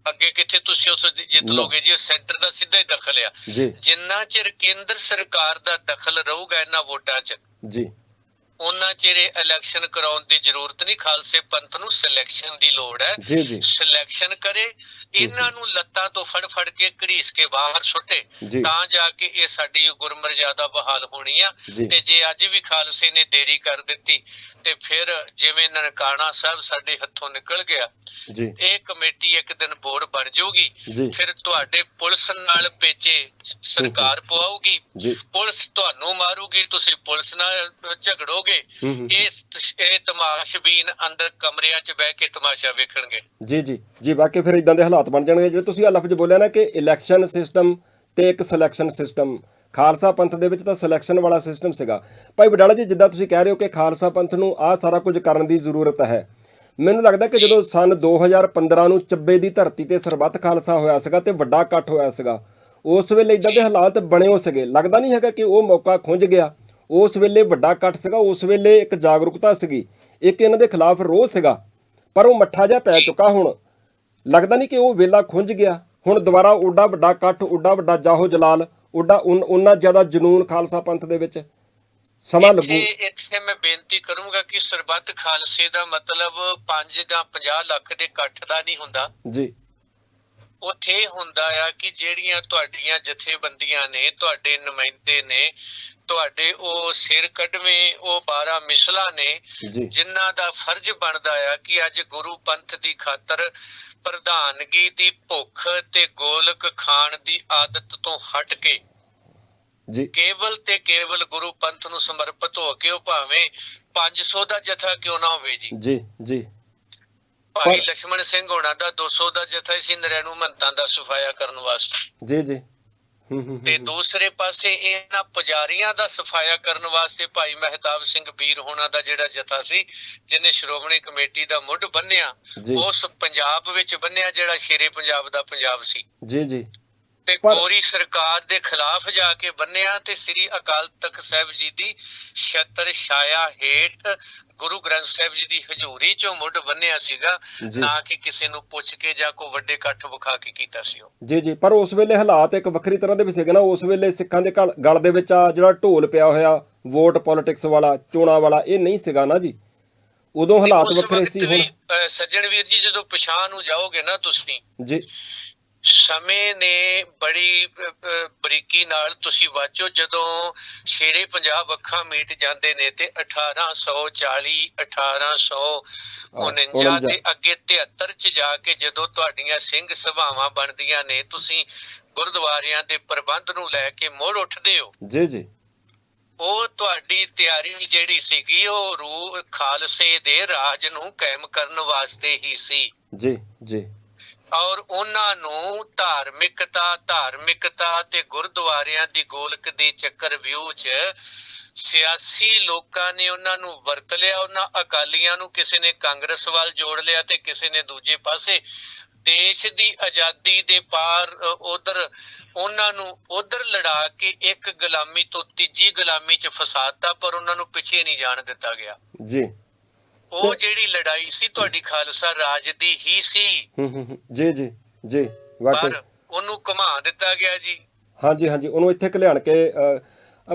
ਅੱਗੇ ਕਿੱਥੇ ਤੁਸੀਂ ਉਸ ਜਿੱਤ। ਲੋਗੇ ਜੀ ਸੈਂਟਰ ਦਾ ਸਿੱਧਾ ਹੀ ਦਖਲ ਆ। ਜਿੰਨਾ ਚਿਰ ਕੇਂਦਰ ਸਰਕਾਰ ਦਾ ਦਖਲ ਰਹੂਗਾ ਇਹਨਾਂ ਵੋਟਾਂ 'ਚ ਜੀ। ਉਹਨਾਂ ਚਿਰ ਇਲੈਕਸ਼ਨ ਕਰਾਉਣ ਦੀ ਜ਼ਰੂਰਤ ਨਹੀਂ ਖਾਲਸੇ ਪੰਥ ਨੂੰ ਸਿਲੈਕਸ਼ਨ ਦੀ ਲੋੜ ਹੈ। ਜੀ ਜੀ। ਸਿਲੈਕਸ਼ਨ ਕਰੇ ਇਹਨਾਂ ਨੂੰ ਲੱਤਾਂ ਤੋਂ ਫੜ ਫੜ ਕੇ ਘੜੀਸ ਕੇ ਬਾਹਰ ਸੁੱਟੇ। ਤਾਂ ਜਾ ਕੇ ਇਹ ਸਾਡੀ ਗੁਰਮਰਜ਼ਾਦਾ ਬਹਾਲ ਹੋਣੀ ਆ। ਤੇ ਜੇ ਅੱਜ ਵੀ ਖਾਲਸੇ ਨੇ ਦੇਰੀ ਕਰ ਦਿੱਤੀ ਤੇ ਫਿਰ ਜਿਵੇਂ ਨਨਕਾਣਾ ਸਾਹਿਬ ਸਾਡੇ ਹੱਥੋਂ ਨਿਕਲ ਗਿਆ ਜੀ। ਇਹ ਕਮੇਟੀ ਇੱਕ ਦਿਨ ਬੋਰਡ ਬਣ ਜਾਊਗੀ। ਫਿਰ ਤੁਹਾਡੇ ਪੁਲਿਸ ਨਾਲ ਪੇਚੇ ਸਰਕਾਰ ਪਵਾਉਗੀ ਪੁਲਿਸ ਤੁਹਾਨੂੰ ਮਾਰੂਗੀ ਤੁਸੀਂ ਪੁਲਿਸ ਨਾਲ ਝਗੜੋਗੇ। ਇਹ ਇਹ ਤਮਾਸ਼ਬੀਨ ਅੰਦਰ ਕਮਰਿਆਂ 'ਚ ਬਹਿ ਕੇ ਤਮਾਸ਼ਾ ਵੇਖਣਗੇ। ਜੀ ਜੀ। ਜੀ ਬਾਕੀ ਫਿਰ ਇਦਾਂ ਦੇ ਹਾਲਾਤ ਬਣ ਜਾਣਗੇ। ਜਿਹੜੇ ਤੁਸੀਂ ਆ ਲਫ਼ਜ਼ ਬੋਲਿਆ ਨਾ ਕਿ ਇਲੈਕਸ਼ਨ ਸਿਸਟਮ ਤੇ ਇੱਕ ਸਿਲੈਕਸ਼ਨ ਸਿਸਟਮ ਖਾਲਸਾ ਪੰਥ ਦੇ ਵਿੱਚ ਤਾਂ ਸਿਲੈਕਸ਼ਨ ਵਾਲਾ ਸਿਸਟਮ ਸੀਗਾ। ਭਾਈ ਵਡਾਲਾ ਜੀ, ਜਿੱਦਾਂ ਤੁਸੀਂ ਕਹਿ ਰਹੇ ਹੋ ਕਿ ਖਾਲਸਾ ਪੰਥ ਨੂੰ ਆਹ ਸਾਰਾ ਕੁਝ ਕਰਨ ਦੀ ਜ਼ਰੂਰਤ ਹੈ। ਮੈਨੂੰ ਲੱਗਦਾ ਕਿ ਜਦੋਂ ਸਨ 2015 ਨੂੰ ਚੱਬੇ ਦੀ ਧਰਤੀ ਤੇ ਸਰਬੱਤ ਖਾਲਸਾ ਹੋਇਆ ਸੀਗਾ ਤੇ ਵੱਡਾ ਇਕੱਠ ਹੋਇਆ ਸੀਗਾ, ਉਸ ਵੇਲੇ ਇਦਾਂ ਦੇ ਹਾਲਾਤ ਬਣੇ ਹੋ ਸਕੇ ਲੱਗਦਾ ਨਹੀਂ ਹੈਗਾ ਕਿ ਉਹ ਮੌਕਾ ਖੁੰਝ ਗਿਆ। ਉਸ ਵੇਲੇ ਵੱਡਾ ਇਕੱਠ ਸੀਗਾ, ਉਸ ਵੇਲੇ ਇੱਕ ਜਾਗਰੂਕਤਾ ਸੀਗੀ। ਇੱਕ ਇਹਨਾਂ ਦੇ ਖਿਲਾਫ ਰੋਹ ਸੀਗਾ, ਪਰ ਉਹ ਮੱਠਾ ਜਿਹਾ ਪੈ ਚੁੱਕਾ ਹੁਣ। ਲੱਗਦਾ ਨਹੀਂ ਕਿ ਉਹ ਵੇਲਾ ਖੁੰਝ ਗਿਆ। ਹੁਣ ਦੁਬਾਰਾ ਓਡਾ ਵੱਡਾ ਇਕੱਠ ਓਡਾ ਵੱਡਾ ਜਾਹੋ ਜਲਾਲ ਓਡਾ ਉਹਨਾਂ ਜ਼ਿਆਦਾ ਜਨੂਨ ਖਾਲਸਾ ਪੰਥ ਦੇ ਵਿੱਚ ਸਮਾਂ ਲੱਗੂ। ਇੱਥੇ ਮੈਂ ਬੇਨਤੀ ਕਰੂੰਗਾ ਕਿ ਸਰਬੱਤ ਖਾਲਸੇ ਦਾ ਮਤਲਬ 5 ਜਾਂ 50 ਲੱਖ ਦੇ ਇਕੱਠ ਦਾ ਨਹੀਂ ਹੁੰਦਾ। ਜੀ। ਉੱਥੇ ਹੁੰਦਾ ਆ ਕਿ ਜਿਹੜੀਆਂ ਤੁਹਾਡੀਆਂ ਜਥੇਬੰਦੀਆਂ ਨੇ ਤੁਹਾਡੇ ਨੁਮਾਇੰਦੇ ਨੇ ਤੁਹਾਡੇ ਉਹ ਸਿਰ ਕੱਢਵੇਂ ਉਹ 12 ਮਿਸਲਾਂ ਨੇ ਜਿਨ੍ਹਾਂ ਦਾ ਫਰਜ਼ ਬਣਦਾ ਆ ਕਿ ਅੱਜ ਗੁਰੂ ਪੰਥ ਦੀ ਖਾਤਰ ਪ੍ਰਧਾਨਗੀ ਦੀ ਭੁੱਖ ਤੇ ਗੋਲਕ ਖਾਣ ਦੀ ਆਦਤ ਤੋਂ ਹਟ ਕੇ ਜੀ। ਕੇਵਲ ਤੇ ਕੇਵਲ ਗੁਰੂ ਪੰਥ ਨੂੰ ਸਮਰਪਿਤ ਹੋ ਕੇ ਉਹ ਭਾਵੇਂ 500 ਦਾ ਜਥਾ ਕਿਉਂ ਨਾ ਹੋਵੇ ਜੀ। ਜੀ ਜੀ। ਭਾਈ ਲక్ష్మణ ਸਿੰਘ ਹੋਣਾ ਦਾ 200 ਦਾ ਜਥਾ ਸੀ ਨਰੈਣੂ ਮੰਤਾਂ ਦਾ ਸਫਾਇਆ ਕਰਨ ਵਾਸਤੇ। ਜੀ ਜੀ। ਤੇ ਦੂਸਰੇ ਪਾਸੇ ਇਹਨਾਂ ਪੁਜਾਰੀਆਂ ਦਾ ਸਫਾਇਆ ਕਰਨ ਵਾਸਤੇ ਭਾਈ ਮਹਿਤਾਬ ਸਿੰਘ ਵੀਰ ਹੋਣਾ ਦਾ ਜਿਹੜਾ ਜਥਾ ਸੀ ਜਿਹਨੇ ਸ਼੍ਰੋਮਣੀ ਕਮੇਟੀ ਦਾ ਮੁੱਢ ਬੰਨਿਆ ਉਸ ਪੰਜਾਬ ਵਿੱਚ ਬੰਨਿਆ ਜਿਹੜਾ ਸ਼ੇਰੇ ਪੰਜਾਬ ਦਾ ਪੰਜਾਬ ਸੀ। ਜੀ ਜੀ। ਤੇ ਗੋਰੀ ਸਰਕਾਰ ਦੇ ਖਿਲਾਫ ਜਾ ਕੇ ਬੰਨਿਆ ਤੇ ਸ੍ਰੀ ਅਕਾਲ ਤਖਤ ਸਾਹਿਬ ਜੀ ਦੀ ਛਤਰ ਛਾਇਆ ਹੇਠ ਗੁਰੂ ਗ੍ਰੰਥ ਸਾਹਿਬ ਜੀ ਦੀ ਹਜ਼ੂਰੀ ਚੋਂ ਮੁੱਢ ਬੰਨਿਆ ਸੀਗਾ ਨਾ ਕਿ ਕਿਸੇ ਨੂੰ ਪੁੱਛ ਕੇ ਜਾਂ ਕੋਈ ਵੱਡੇ ਇਕੱਠ ਵਿਖਾ ਕੇ ਕੀਤਾ ਸੀ ਉਹ। ਜੀ ਜੀ ਪਰ ਉਸ ਵੇਲੇ ਹਾਲਾਤ ਇੱਕ ਵੱਖਰੀ ਤਰ੍ਹਾਂ ਦੇ ਵੀ ਸੀਗੇ ਨਾ। ਉਸ ਵੇਲੇ ਸਿੱਖਾਂ ਦੇ ਗਲ ਦੇ ਵਿੱਚ ਆ ਜਿਹੜਾ ਢੋਲ ਪਿਆ ਹੋਇਆ ਵੋਟ ਪੋਲਿਟਿਕਸ ਵਾਲਾ ਚੋਣਾਂ ਵਾਲਾ ਇਹ ਨਹੀਂ ਸੀਗਾ ਨਾ ਜੀ। ਉਦੋਂ ਹਾਲਾਤ ਵੱਖਰੇ ਸੀ ਹੁਣ ਸੱਜਣ ਵੀਰ ਜੀ ਜਦੋਂ ਪਛਾਣ ਨੂੰ ਜਾਓਗੇ ਨਾ ਤੁਸੀਂ ਜੀ। ਸਮੇਂ ਨੇ ਬੜੀ ਬਰੀਕੀ ਨਾਲ ਤੁਸੀਂ ਵਾਚੋ ਜਦੋਂ ਸ਼ੇਰੇ ਪੰਜਾਬ ਅੱਖਾਂ ਮੀਟ ਜਾਂਦੇ ਨੇ ਤੇ 1840 1849 ਦੇ ਅੱਗੇ 73 ਚ ਜਾ ਕੇ ਜਦੋਂ ਤੁਹਾਡੀਆਂ ਸਿੰਘ ਸਭਾਵਾਂ ਬਣਦੀਆਂ ਨੇ ਤੁਸੀਂ ਗੁਰਦੁਆਰਿਆਂ ਦੇ ਪ੍ਰਬੰਧ ਨੂੰ ਲੈ ਕੇ ਮੁੜ ਉੱਠਦੇ ਹੋ। ਜੀ ਜੀ। ਉਹ ਤੁਹਾਡੀ ਤਿਆਰੀ ਜਿਹੜੀ ਸੀਗੀ ਉਹ ਰੂ ਖਾਲਸੇ ਦੇ ਰਾਜ ਨੂੰ ਕਾਇਮ ਕਰਨ ਵਾਸਤੇ ਹੀ ਸੀ। ਜੀ ਜੀ। ਔਰ ਉਹਨਾਂ ਨੂੰ ਧਾਰਮਿਕਤਾ ਧਾਰਮਿਕਤਾ ਤੇ ਗੁਰਦੁਆਰਿਆਂ ਦੀ ਗੋਲਕ ਦੇ ਚੱਕਰ ਵਿਊ 'ਚ ਸਿਆਸੀ ਲੋਕਾਂ ਨੇ ਉਹਨਾਂ ਨੂੰ ਵਰਤ ਲਿਆ, ਉਹਨਾਂ ਅਕਾਲੀਆਂ ਨੂੰ ਕਿਸੇ ਨੇ ਕਾਂਗਰਸ ਵੱਲ ਜੋੜ ਲਿਆ ਤੇ ਕਿਸੇ ਨੇ ਦੂਜੇ ਪਾਸੇ ਦੇਸ਼ ਦੀ ਆਜ਼ਾਦੀ ਦੇ ਪਾਰ ਉਧਰ ਉਹਨਾਂ ਨੂੰ ਉਧਰ ਲੜਾ ਕੇ ਇੱਕ ਗੁਲਾਮੀ ਤੋਂ ਤੀਜੀ ਗੁਲਾਮੀ 'ਚ ਫਸਾਤਾ ਪਰ ਉਹਨਾਂ ਨੂੰ ਪਿੱਛੇ ਨਹੀਂ ਜਾਣ ਦਿੱਤਾ ਗਿਆ। ਜੀ। ਉਹ ਜਿਹੜੀ ਲੜਾਈ ਸੀ ਤੁਹਾਡੀ ਖਾਲਸਾ ਰਾਜ ਦੀ ਹੀ ਸੀ। ਹੂੰ ਹੂੰ ਜੀ ਜੀ ਜੀ ਵਾਕਈ। ਪਰ ਉਹਨੂੰ ਘੁਮਾ ਦਿੱਤਾ ਗਿਆ ਜੀ। ਹਾਂਜੀ ਹਾਂਜੀ ਉਹਨੂੰ ਇੱਥੇ ਘਲਿਆਣ ਕੇ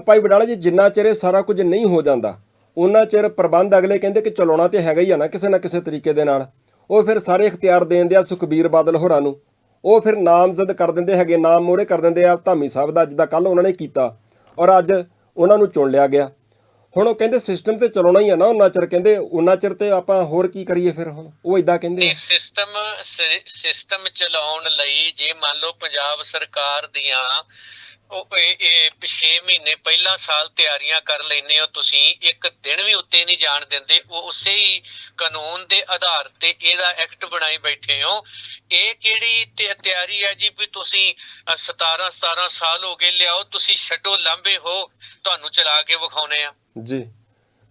ਭਾਈ ਵਡਾਲਾ ਜੀ ਜਿੰਨਾ ਚਿਰ ਇਹ ਸਾਰਾ ਕੁਝ ਨਹੀਂ ਹੋ ਜਾਂਦਾ ਉਹਨਾਂ ਚਿਰ ਪ੍ਰਬੰਧ ਅਗਲੇ ਕਹਿੰਦੇ ਕਿ ਚਲਾਉਣਾ ਤੇ ਹੈਗਾ ਹੀ ਆ ਨਾ ਕਿਸੇ ਨਾ ਕਿਸੇ ਤਰੀਕੇ ਦੇ ਨਾਲ। ਉਹ ਫਿਰ ਸਾਰੇ ਇਖਤਿਆਰ ਦੇਣ ਦੇ ਆ ਸੁਖਬੀਰ ਬਾਦਲ ਹੋਰਾਂ ਨੂੰ। ਉਹ ਫਿਰ ਨਾਮਜ਼ਦ ਕਰ ਦਿੰਦੇ ਹੈਗੇ ਨਾਮ ਮੋਹਰੇ ਕਰ ਦਿੰਦੇ ਆ ਧਾਮੀ ਸਾਹਿਬ ਦਾ ਜਿੱਦਾਂ ਕੱਲ ਉਹਨਾਂ ਨੇ ਕੀਤਾ। ਔਰ ਅੱਜ ਉਹਨਾਂ ਨੂੰ ਚੁਣ ਲਿਆ ਗਿਆ। ਹੁਣ ਉਹ ਕਹਿੰਦੇ ਸਿਸਟਮ ਤੇ ਚਲਾਉਣਾ ਹੀ ਆ ਨਾ ਉਹਨਾਂ ਚਿਰ ਕਹਿੰਦੇ ਉਹਨਾਂ ਚਿਰ ਤੇ ਆਪਾਂ ਹੋਰ ਕੀ ਕਰੀਏ ਫਿਰ ਹੁਣ? ਉਹ ਇਦਾਂ ਕਹਿੰਦੇ ਸਿਸਟਮ ਸਿਸਟਮ ਚਲਾਉਣ ਲਈ ਜੇ ਮੰਨ ਲਓ ਪੰਜਾਬ ਸਰਕਾਰ ਦੀਆਂ ਉਹ ਇਹ 6 ਮਹੀਨੇ ਪਹਿਲਾਂ ਸਾਲ ਤਿਆਰੀਆਂ ਕਰ ਲੈਨੇ ਹੋ ਤੁਸੀਂ ਇੱਕ ਦਿਨ ਵੀ ਉੱਤੇ ਨਹੀਂ ਜਾਣ ਦਿੰਦੇ ਉਹ ਉਸੇ ਹੀ ਕਾਨੂੰਨ ਦੇ ਆਧਾਰ ਤੇ ਇਹਦਾ ਐਕਟ ਬਣਾਈ ਬੈਠੇ ਹੋ। ਇਹ ਕਿਹੜੀ ਤਿਆਰੀ ਹੈ ਜੀ ਵੀ ਤੁਸੀਂ ਅ, 17 17 ਸਾਲ ਹੋ ਗਏ ਲਿਆਓ ਤੁਸੀਂ ਛੱਡੋ ਲਾਂਬੇ ਹੋ ਤੁਹਾਨੂੰ ਚਲਾ ਕੇ ਵਿਖਾਉਨੇ ਆ। ਜੀ।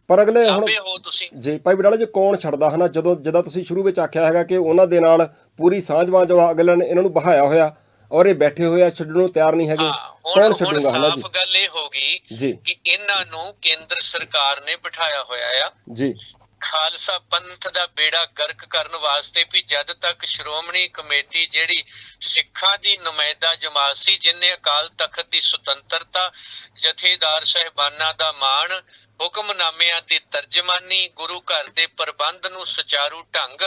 ਪਰ ਅਗਲੇ ਹੁਣ ਲਾਂਬੇ ਹੋ ਤੁਸੀਂ। ਜੀ ਭਾਈ ਵਡਾਲਾ ਜੀ ਕੌਣ ਛੱਡਦਾ ਹਨਾ? ਜਦੋਂ ਜਦੋਂ ਤੁਸੀਂ ਸ਼ੁਰੂ ਵਿੱਚ ਆਖਿਆ ਹੈਗਾ ਕਿ ਉਹਨਾਂ ਦੇ ਨਾਲ ਪੂਰੀ ਸਾਂਝਵਾਂ ਅਗਲੇ ਨੇ ਇਹਨਾਂ ਨੂੰ ਬਹਾਇਆ ਹੋਇਆ ਔਰ ਇਹ ਬੈਠੇ ਹੋਏ ਆ ਛੱਡਣ ਨੂੰ ਤਿਆਰ ਨਹੀਂ ਹੈਗੇ ਕੌਣ ਛੱਡੂਗਾ ਹਨਾ ਜੀ? ਗੱਲ ਇਹ ਹੋ ਗਈ ਜੀ। ਕਿ ਇਹਨਾਂ ਨੂੰ ਕੇਂਦਰ ਸਰਕਾਰ ਨੇ ਬਿਠਾਇਆ ਹੋਇਆ ਆ। ਜੀ। ਖਾਲਸਾ ਪੰਥ ਦਾ ਬੇੜਾ ਗਰਕ ਕਰਨ ਵਾਸਤੇ ਵੀ ਜਦ ਤੱਕ ਸ਼੍ਰੋਮਣੀ ਕਮੇਟੀ ਜਿਹੜੀ ਸਿੱਖਾਂ ਦੀ ਨੁਮਾਇੰਦਾ ਜਮਾਤ ਸੀ, ਜਿਨੇ ਅਕਾਲ ਤਖਤ ਦੀ ਸੁਤੰਤਰਤਾ, ਜਥੇਦਾਰ ਸਹਿਬਾਨਾਂ ਦਾ ਮਾਣ, ਹੁਕਮਨਾਮਿਆਂ ਦੀ ਤਰਜਮਾਨੀ, ਗੁਰੂ ਘਰ ਦੇ ਪ੍ਰਬੰਧ ਨੂੰ ਸੁਚਾਰੂ ਢੰਗ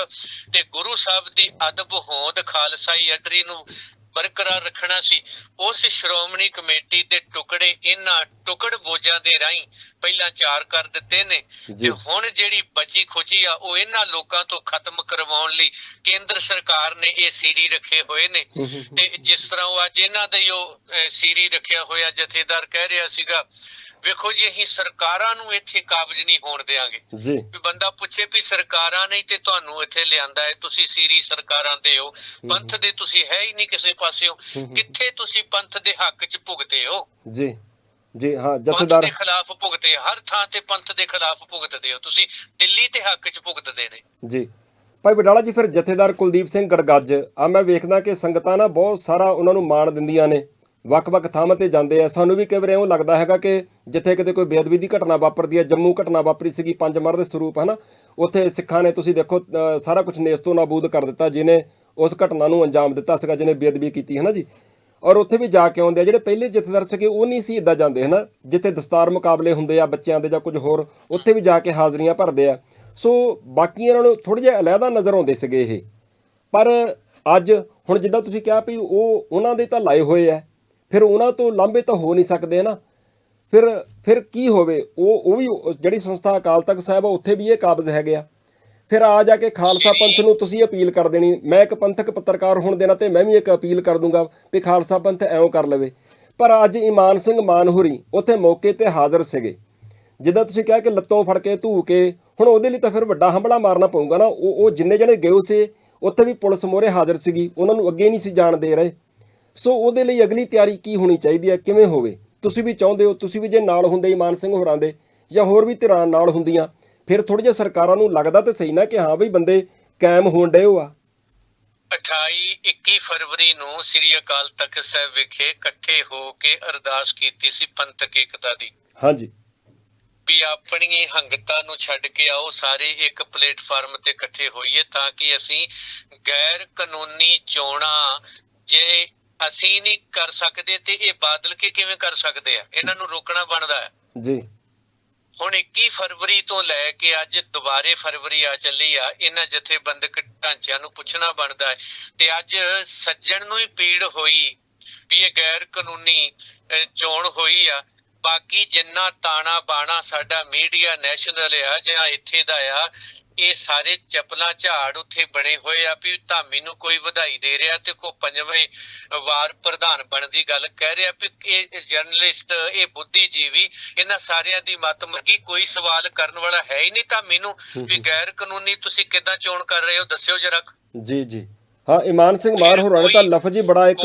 ਤੇ ਗੁਰੂ ਸਾਹਿਬ ਦੀ ਅਦਬ ਹੋਂਦ ਖਾਲਸਾਈ ਅਡਰੀ ਨੂੰ ਬਰਕਰਾਰ ਰੱਖਣਾ ਸੀ ਉਸ ਸ਼੍ਰੋਮਣੀ ਕਮੇਟੀ ਦੇ ਟੁਕੜੇ ਇਹਨਾਂ ਟੁਕੜ ਬੋਝਾਂ ਦੇ ਰਾਹੀਂ ਪਹਿਲਾਂ ਚਾਰ ਕਰ ਦਿੱਤੇ ਨੇ। ਤੇ ਹੁਣ ਜਿਹੜੀ ਬਚੀ ਖੁਚੀ ਆ ਉਹ ਇਹਨਾਂ ਲੋਕਾਂ ਤੋਂ ਖਤਮ ਕਰਵਾਉਣ ਲਈ ਕੇਂਦਰ ਸਰਕਾਰ ਨੇ ਇਹ ਸੀਰੀ ਰੱਖੇ ਹੋਏ ਨੇ। ਤੇ ਜਿਸ ਤਰ੍ਹਾਂ ਉਹ ਅੱਜ ਇਹਨਾਂ ਦਾ ਉਹ ਸੀਰੀ ਰੱਖਿਆ ਹੋਇਆ ਜਥੇਦਾਰ ਕਹਿ ਰਿਹਾ ਸੀਗਾ ਵੇਖੋ ਜੀ ਅਸੀਂ ਸਰਕਾਰਾਂ ਨੂੰ ਇੱਥੇ ਕਾਬਜ ਨਹੀਂ ਹੋਣ ਦੇਾਂਗੇ ਜੀ। ਵੀ ਬੰਦਾ ਪੁੱਛੇ ਵੀ ਸਰਕਾਰਾਂ ਨੇ ਤੇ ਤੁਹਾਨੂੰ ਇੱਥੇ ਲਿਆਂਦਾ ਹੈ ਤੁਸੀਂ ਸੀਰੀ ਸਰਕਾਰਾਂ ਦੇ ਹੋ। ਪੰਥ ਦੇ ਤੁਸੀਂ ਹੈ ਹੀ ਨਹੀਂ ਕਿਸੇ ਪਾਸਿਓਂ। ਕਿੱਥੇ ਤੁਸੀਂ ਪੰਥ ਦੇ ਹੱਕ 'ਚ ਭੁਗਤੇ ਹੋ? ਜੀ। ਜੀ ਹਾਂ ਜਥੇਦਾਰ ਦੇ ਖਿਲਾਫ ਭੁਗਤੇ ਹਰ ਥਾਂ ਤੇ ਪੰਥ ਦੇ ਖਿਲਾਫ ਭੁਗਤਦੇ ਹੋ। ਤੁਸੀਂ ਦਿੱਲੀ ਤੇ ਹੱਕ 'ਚ ਭੁਗਤਦੇ ਨੇ। ਜੀ। ਭਾਈ ਵਡਾਲਾ ਜੀ ਫਿਰ ਜਥੇਦਾਰ ਕੁਲਦੀਪ ਸਿੰਘ ਗੜਗੱਜ ਆ ਮੈਂ ਵੇਖਦਾ ਕਿ ਸੰਗਤਾਂ ਨਾ ਬਹੁਤ ਸਾਰਾ ਉਹਨਾਂ ਨੂੰ ਮਾਣ ਦਿੰਦੀਆਂ ਨੇ। ਵੱਖ-ਵੱਖ ਥਾਵਾਂ ਤੇ ਜਾਂਦੇ ਆ। ਸਾਨੂੰ ਵੀ ਕਈ ਵਾਰ ਇਉਂ ਲੱਗਦਾ ਹੈਗਾ ਕਿ ਜਿੱਥੇ ਕਿਤੇ ਕੋਈ ਬੇਅਦਬੀ ਦੀ ਘਟਨਾ ਵਾਪਰਦੀ ਹੈ ਜੰਮੂ ਘਟਨਾ ਵਾਪਰੀ ਸੀਗੀ ਪੰਜ ਮਰ ਦੇ ਸਰੂਪ ਹਨਾ? ਉੱਥੇ ਸਿੱਖਾਂ ਨੇ ਤੁਸੀਂ ਦੇਖੋ ਅ, ਸਾਰਾ ਕੁਝ ਨੇਸਤੋਂ ਨਾਬੂਦ ਕਰ ਦਿੱਤਾ ਜਿਨੇ ਉਸ ਘਟਨਾ ਨੂੰ ਅੰਜਾਮ ਦਿੱਤਾ ਸੀਗਾ ਜਿਹਨੇ ਬੇਅਦਬੀ ਕੀਤੀ ਹਨਾ ਜੀ? ਔਰ ਉੱਥੇ ਵੀ ਜਾ ਕੇ ਆਉਂਦੇ ਆ ਜਿਹੜੇ ਪਹਿਲੇ ਜਥੇਦਾਰ ਸੀਗੇ ਉਹ ਨਹੀਂ ਸੀ ਇਦਾਂ ਜਾਂਦੇ ਹਨਾ? ਜਿੱਥੇ ਦਸਤਾਰ ਮੁਕਾਬਲੇ ਹੁੰਦੇ ਆ ਬੱਚਿਆਂ ਦੇ ਜਾਂ ਕੁਝ ਹੋਰ ਉੱਥੇ ਵੀ ਜਾ ਕੇ ਹਾਜ਼ਰੀਆਂ ਭਰਦੇ ਆ। ਸੋ ਬਾਕੀ ਇਹਨਾਂ ਨੂੰ ਥੋੜੇ ਜਿਹਾ ਅਲੱਗਾ ਨਜ਼ਰ ਆਉਂਦੇ ਸੀਗੇ ਇਹ। ਪਰ ਅੱਜ ਹੁਣ ਜਿੱਦਾਂ ਤੁਸੀਂ ਕਿਹਾ ਵੀ ਉਹ ਉਹਨਾਂ ਦੇ ਤਾਂ ਲਾਏ ਹੋਏ ਆ। ਫਿਰ ਉਹਨਾਂ ਤੋਂ ਲਾਂਭੇ ਤਾਂ ਹੋ ਨਹੀਂ ਸਕਦੇ ਨਾ। ਫਿਰ ਫਿਰ ਕੀ ਹੋਵੇ? ਉਹ ਉਹ ਵੀ ਜਿਹੜੀ ਸੰਸਥਾ ਅਕਾਲ ਤਖਤ ਸਾਹਿਬ ਆ, ਉੱਥੇ ਵੀ ਇਹ ਕਾਬਜ਼ ਹੈਗੇ ਆ। ਫਿਰ ਆ ਜਾ ਕੇ ਖਾਲਸਾ ਪੰਥ ਨੂੰ ਤੁਸੀਂ ਅਪੀਲ ਕਰ ਦੇਣੀ। ਮੈਂ ਇੱਕ ਪੰਥਕ ਪੱਤਰਕਾਰ ਹੋਣ ਦੇ ਨਾਤੇ ਮੈਂ ਵੀ ਇੱਕ ਅਪੀਲ ਕਰ ਦੂੰਗਾ ਵੀ ਖਾਲਸਾ ਪੰਥ ਐਂ ਕਰ ਲਵੇ। ਪਰ ਅੱਜ ਇਮਾਨ ਸਿੰਘ ਮਾਨਹੁਰੀ ਉੱਥੇ ਮੌਕੇ ਤੇ ਹਾਜ਼ਰ ਸੀਗੇ। ਜਿੱਦਾਂ ਤੁਸੀਂ ਕਿਹਾ ਕਿ ਲੱਤੋਂ ਫੜ ਕੇ ਧੂ ਕੇ, ਹੁਣ ਉਹਦੇ ਲਈ ਤਾਂ ਫਿਰ ਵੱਡਾ ਹੰਬਲਾ ਮਾਰਨਾ ਪਊਗਾ ਨਾ। ਉਹ ਉਹ ਜਿੰਨੇ ਜਣੇ ਗਏ ਸੀ ਉੱਥੇ ਵੀ ਪੁਲਿਸ ਮੋਹਰੇ ਹਾਜ਼ਰ ਸੀਗੀ। ਉਹਨਾਂ ਨੂੰ ਅੱਗੇ ਨਹੀਂ ਸੀ ਜਾਣ ਦੇ ਰਹੇ। ਸੋ ਉਹਦੇ ਲਈ ਅਗਲੀ ਤਿਆਰੀ ਕੀ ਹੋਣੀ ਚਾਹੀਦੀ ਹੈ? ਕਿਵੇਂ ਹੋਵੇ? ਤੁਸੀਂ ਵੀ ਚਾਹੁੰਦੇ ਹੋ ਤੁਸੀਂ ਵੀ ਜੇ ਨਾਲ ਹੁੰਦੇ ਇਮਾਨ ਸਿੰਘ ਹੋਰਾਂ ਦੇ ਜਾਂ ਹੋਰ ਵੀ ਧਿਰਾਂ ਨਾਲ ਹੁੰਦੀਆਂ ਫਿਰ ਥੋੜੀ ਜਿਹਾ ਸਰਕਾਰਾਂ ਨੂੰ ਲੱਗਦਾ ਤੇ ਸਹੀ ਨਾ ਕਿ ਹਾਂ ਬਈ ਬੰਦੇ ਕਾਇਮ ਹੋਣ ਡਏ ਹੋ ਆ। 28 21 ਫਰਵਰੀ ਨੂੰ ਸ੍ਰੀ ਅਕਾਲ ਤਖਤ ਸਾਹਿਬ ਵਿਖੇ ਇਕੱਠੇ ਹੋ ਕੇ ਅਰਦਾਸ ਕੀਤੀ ਸੀ ਪੰਥਕ ਏਕਤਾ ਦੀ। ਹਾਂਜੀ। ਵੀ ਆਪਣੀਆਂ ਹੰਗਤਾਂ ਨੂੰ ਛੱਡ ਕੇ ਆਓ ਸਾਰੇ ਇੱਕ ਪਲੇਟਫਾਰਮ ਤੇ ਇਕੱਠੇ ਹੋਈਏ ਤਾਂ ਕਿ ਅਸੀਂ ਗੈਰ ਕਾਨੂੰਨੀ ਚੋਣਾਂ ਜੇ ਅਸੀਂ ਨਹੀਂ ਕਰ ਸਕਦੇ ਤੇ ਇਹ ਬਾਦਲ ਕੇ ਕਿਵੇਂ ਕਰ ਸਕਦੇ ਆ? ਇਹਨਾਂ ਨੂੰ ਰੋਕਣਾ ਬਣਦਾ ਹੈ। ਜੀ। ਹੁਣ 21 ਫਰਵਰੀ ਤੋਂ ਲੈ ਕੇ ਅੱਜ ਦੁਬਾਰੇ ਫਰਵਰੀ ਆ ਚੱਲੀ ਆ ਇਹਨਾਂ ਜਥੇਬੰਦਕ ਢਾਂਚਿਆਂ ਨੂੰ ਪੁੱਛਣਾ ਬਣਦਾ ਹੈ। ਤੇ ਅੱਜ ਸੱਜਣ ਨੂੰ ਹੀ ਪੀੜ ਹੋਈ ਵੀ ਇਹ ਗੈਰ ਕਾਨੂੰਨੀ ਚੋਣ ਹੋਈ ਆ। ਬਾਕੀ ਜਿੰਨਾ ਤਾਣਾ ਬਾਣਾ ਸਾਡਾ ਮੀਡੀਆ ਨੈਸ਼ਨਲ ਆ ਜਾਂ ਇੱਥੇ ਦਾ ਆ ਇਹ ਸਾਰੇ ਚਪਲਾ ਝਾੜ ਉੱਥੇ ਬਣੇ ਹੋਏ ਆ ਵੀ ਧਾਮੀ ਨੂੰ ਕੋਈ ਵਧਾਈ ਦੇ ਰਿਹਾ ਤੇ ਕੋ ਪੰਜਵੇਂ ਵਾਰ ਪ੍ਰਧਾਨ ਬਣਨ ਦੀ ਗੱਲ ਕਹਿ ਰਿਹਾ ਵੀ ਇਹ ਜਰਨਲਿਸਟ ਇਹ ਬੁੱਧੀਜੀਵੀ ਇਹਨਾਂ ਸਾਰਿਆਂ ਦੀ ਮਤ ਮੰਗੀ ਕੋਈ ਸਵਾਲ ਕਰਨ ਵਾਲਾ ਹੈ ਹੀ ਨਹੀਂ ਧਾਮੀ ਨੂੰ ਵੀ ਗੈਰ ਕਾਨੂੰਨੀ ਤੁਸੀਂ ਕਿੱਦਾਂ ਚੋਣ ਕਰ ਰਹੇ ਹੋ ਦੱਸਿਓ ਜਰਾ ਜੀ ਜੀ। ਹਾਂ ਇਮਾਨ ਸਿੰਘ ਮਾਰ ਹੋਰਾਂ ਨੇ ਤਾਂ ਲਫ਼ਜ਼ ਹੀ ਬੜਾ ਇੱਕ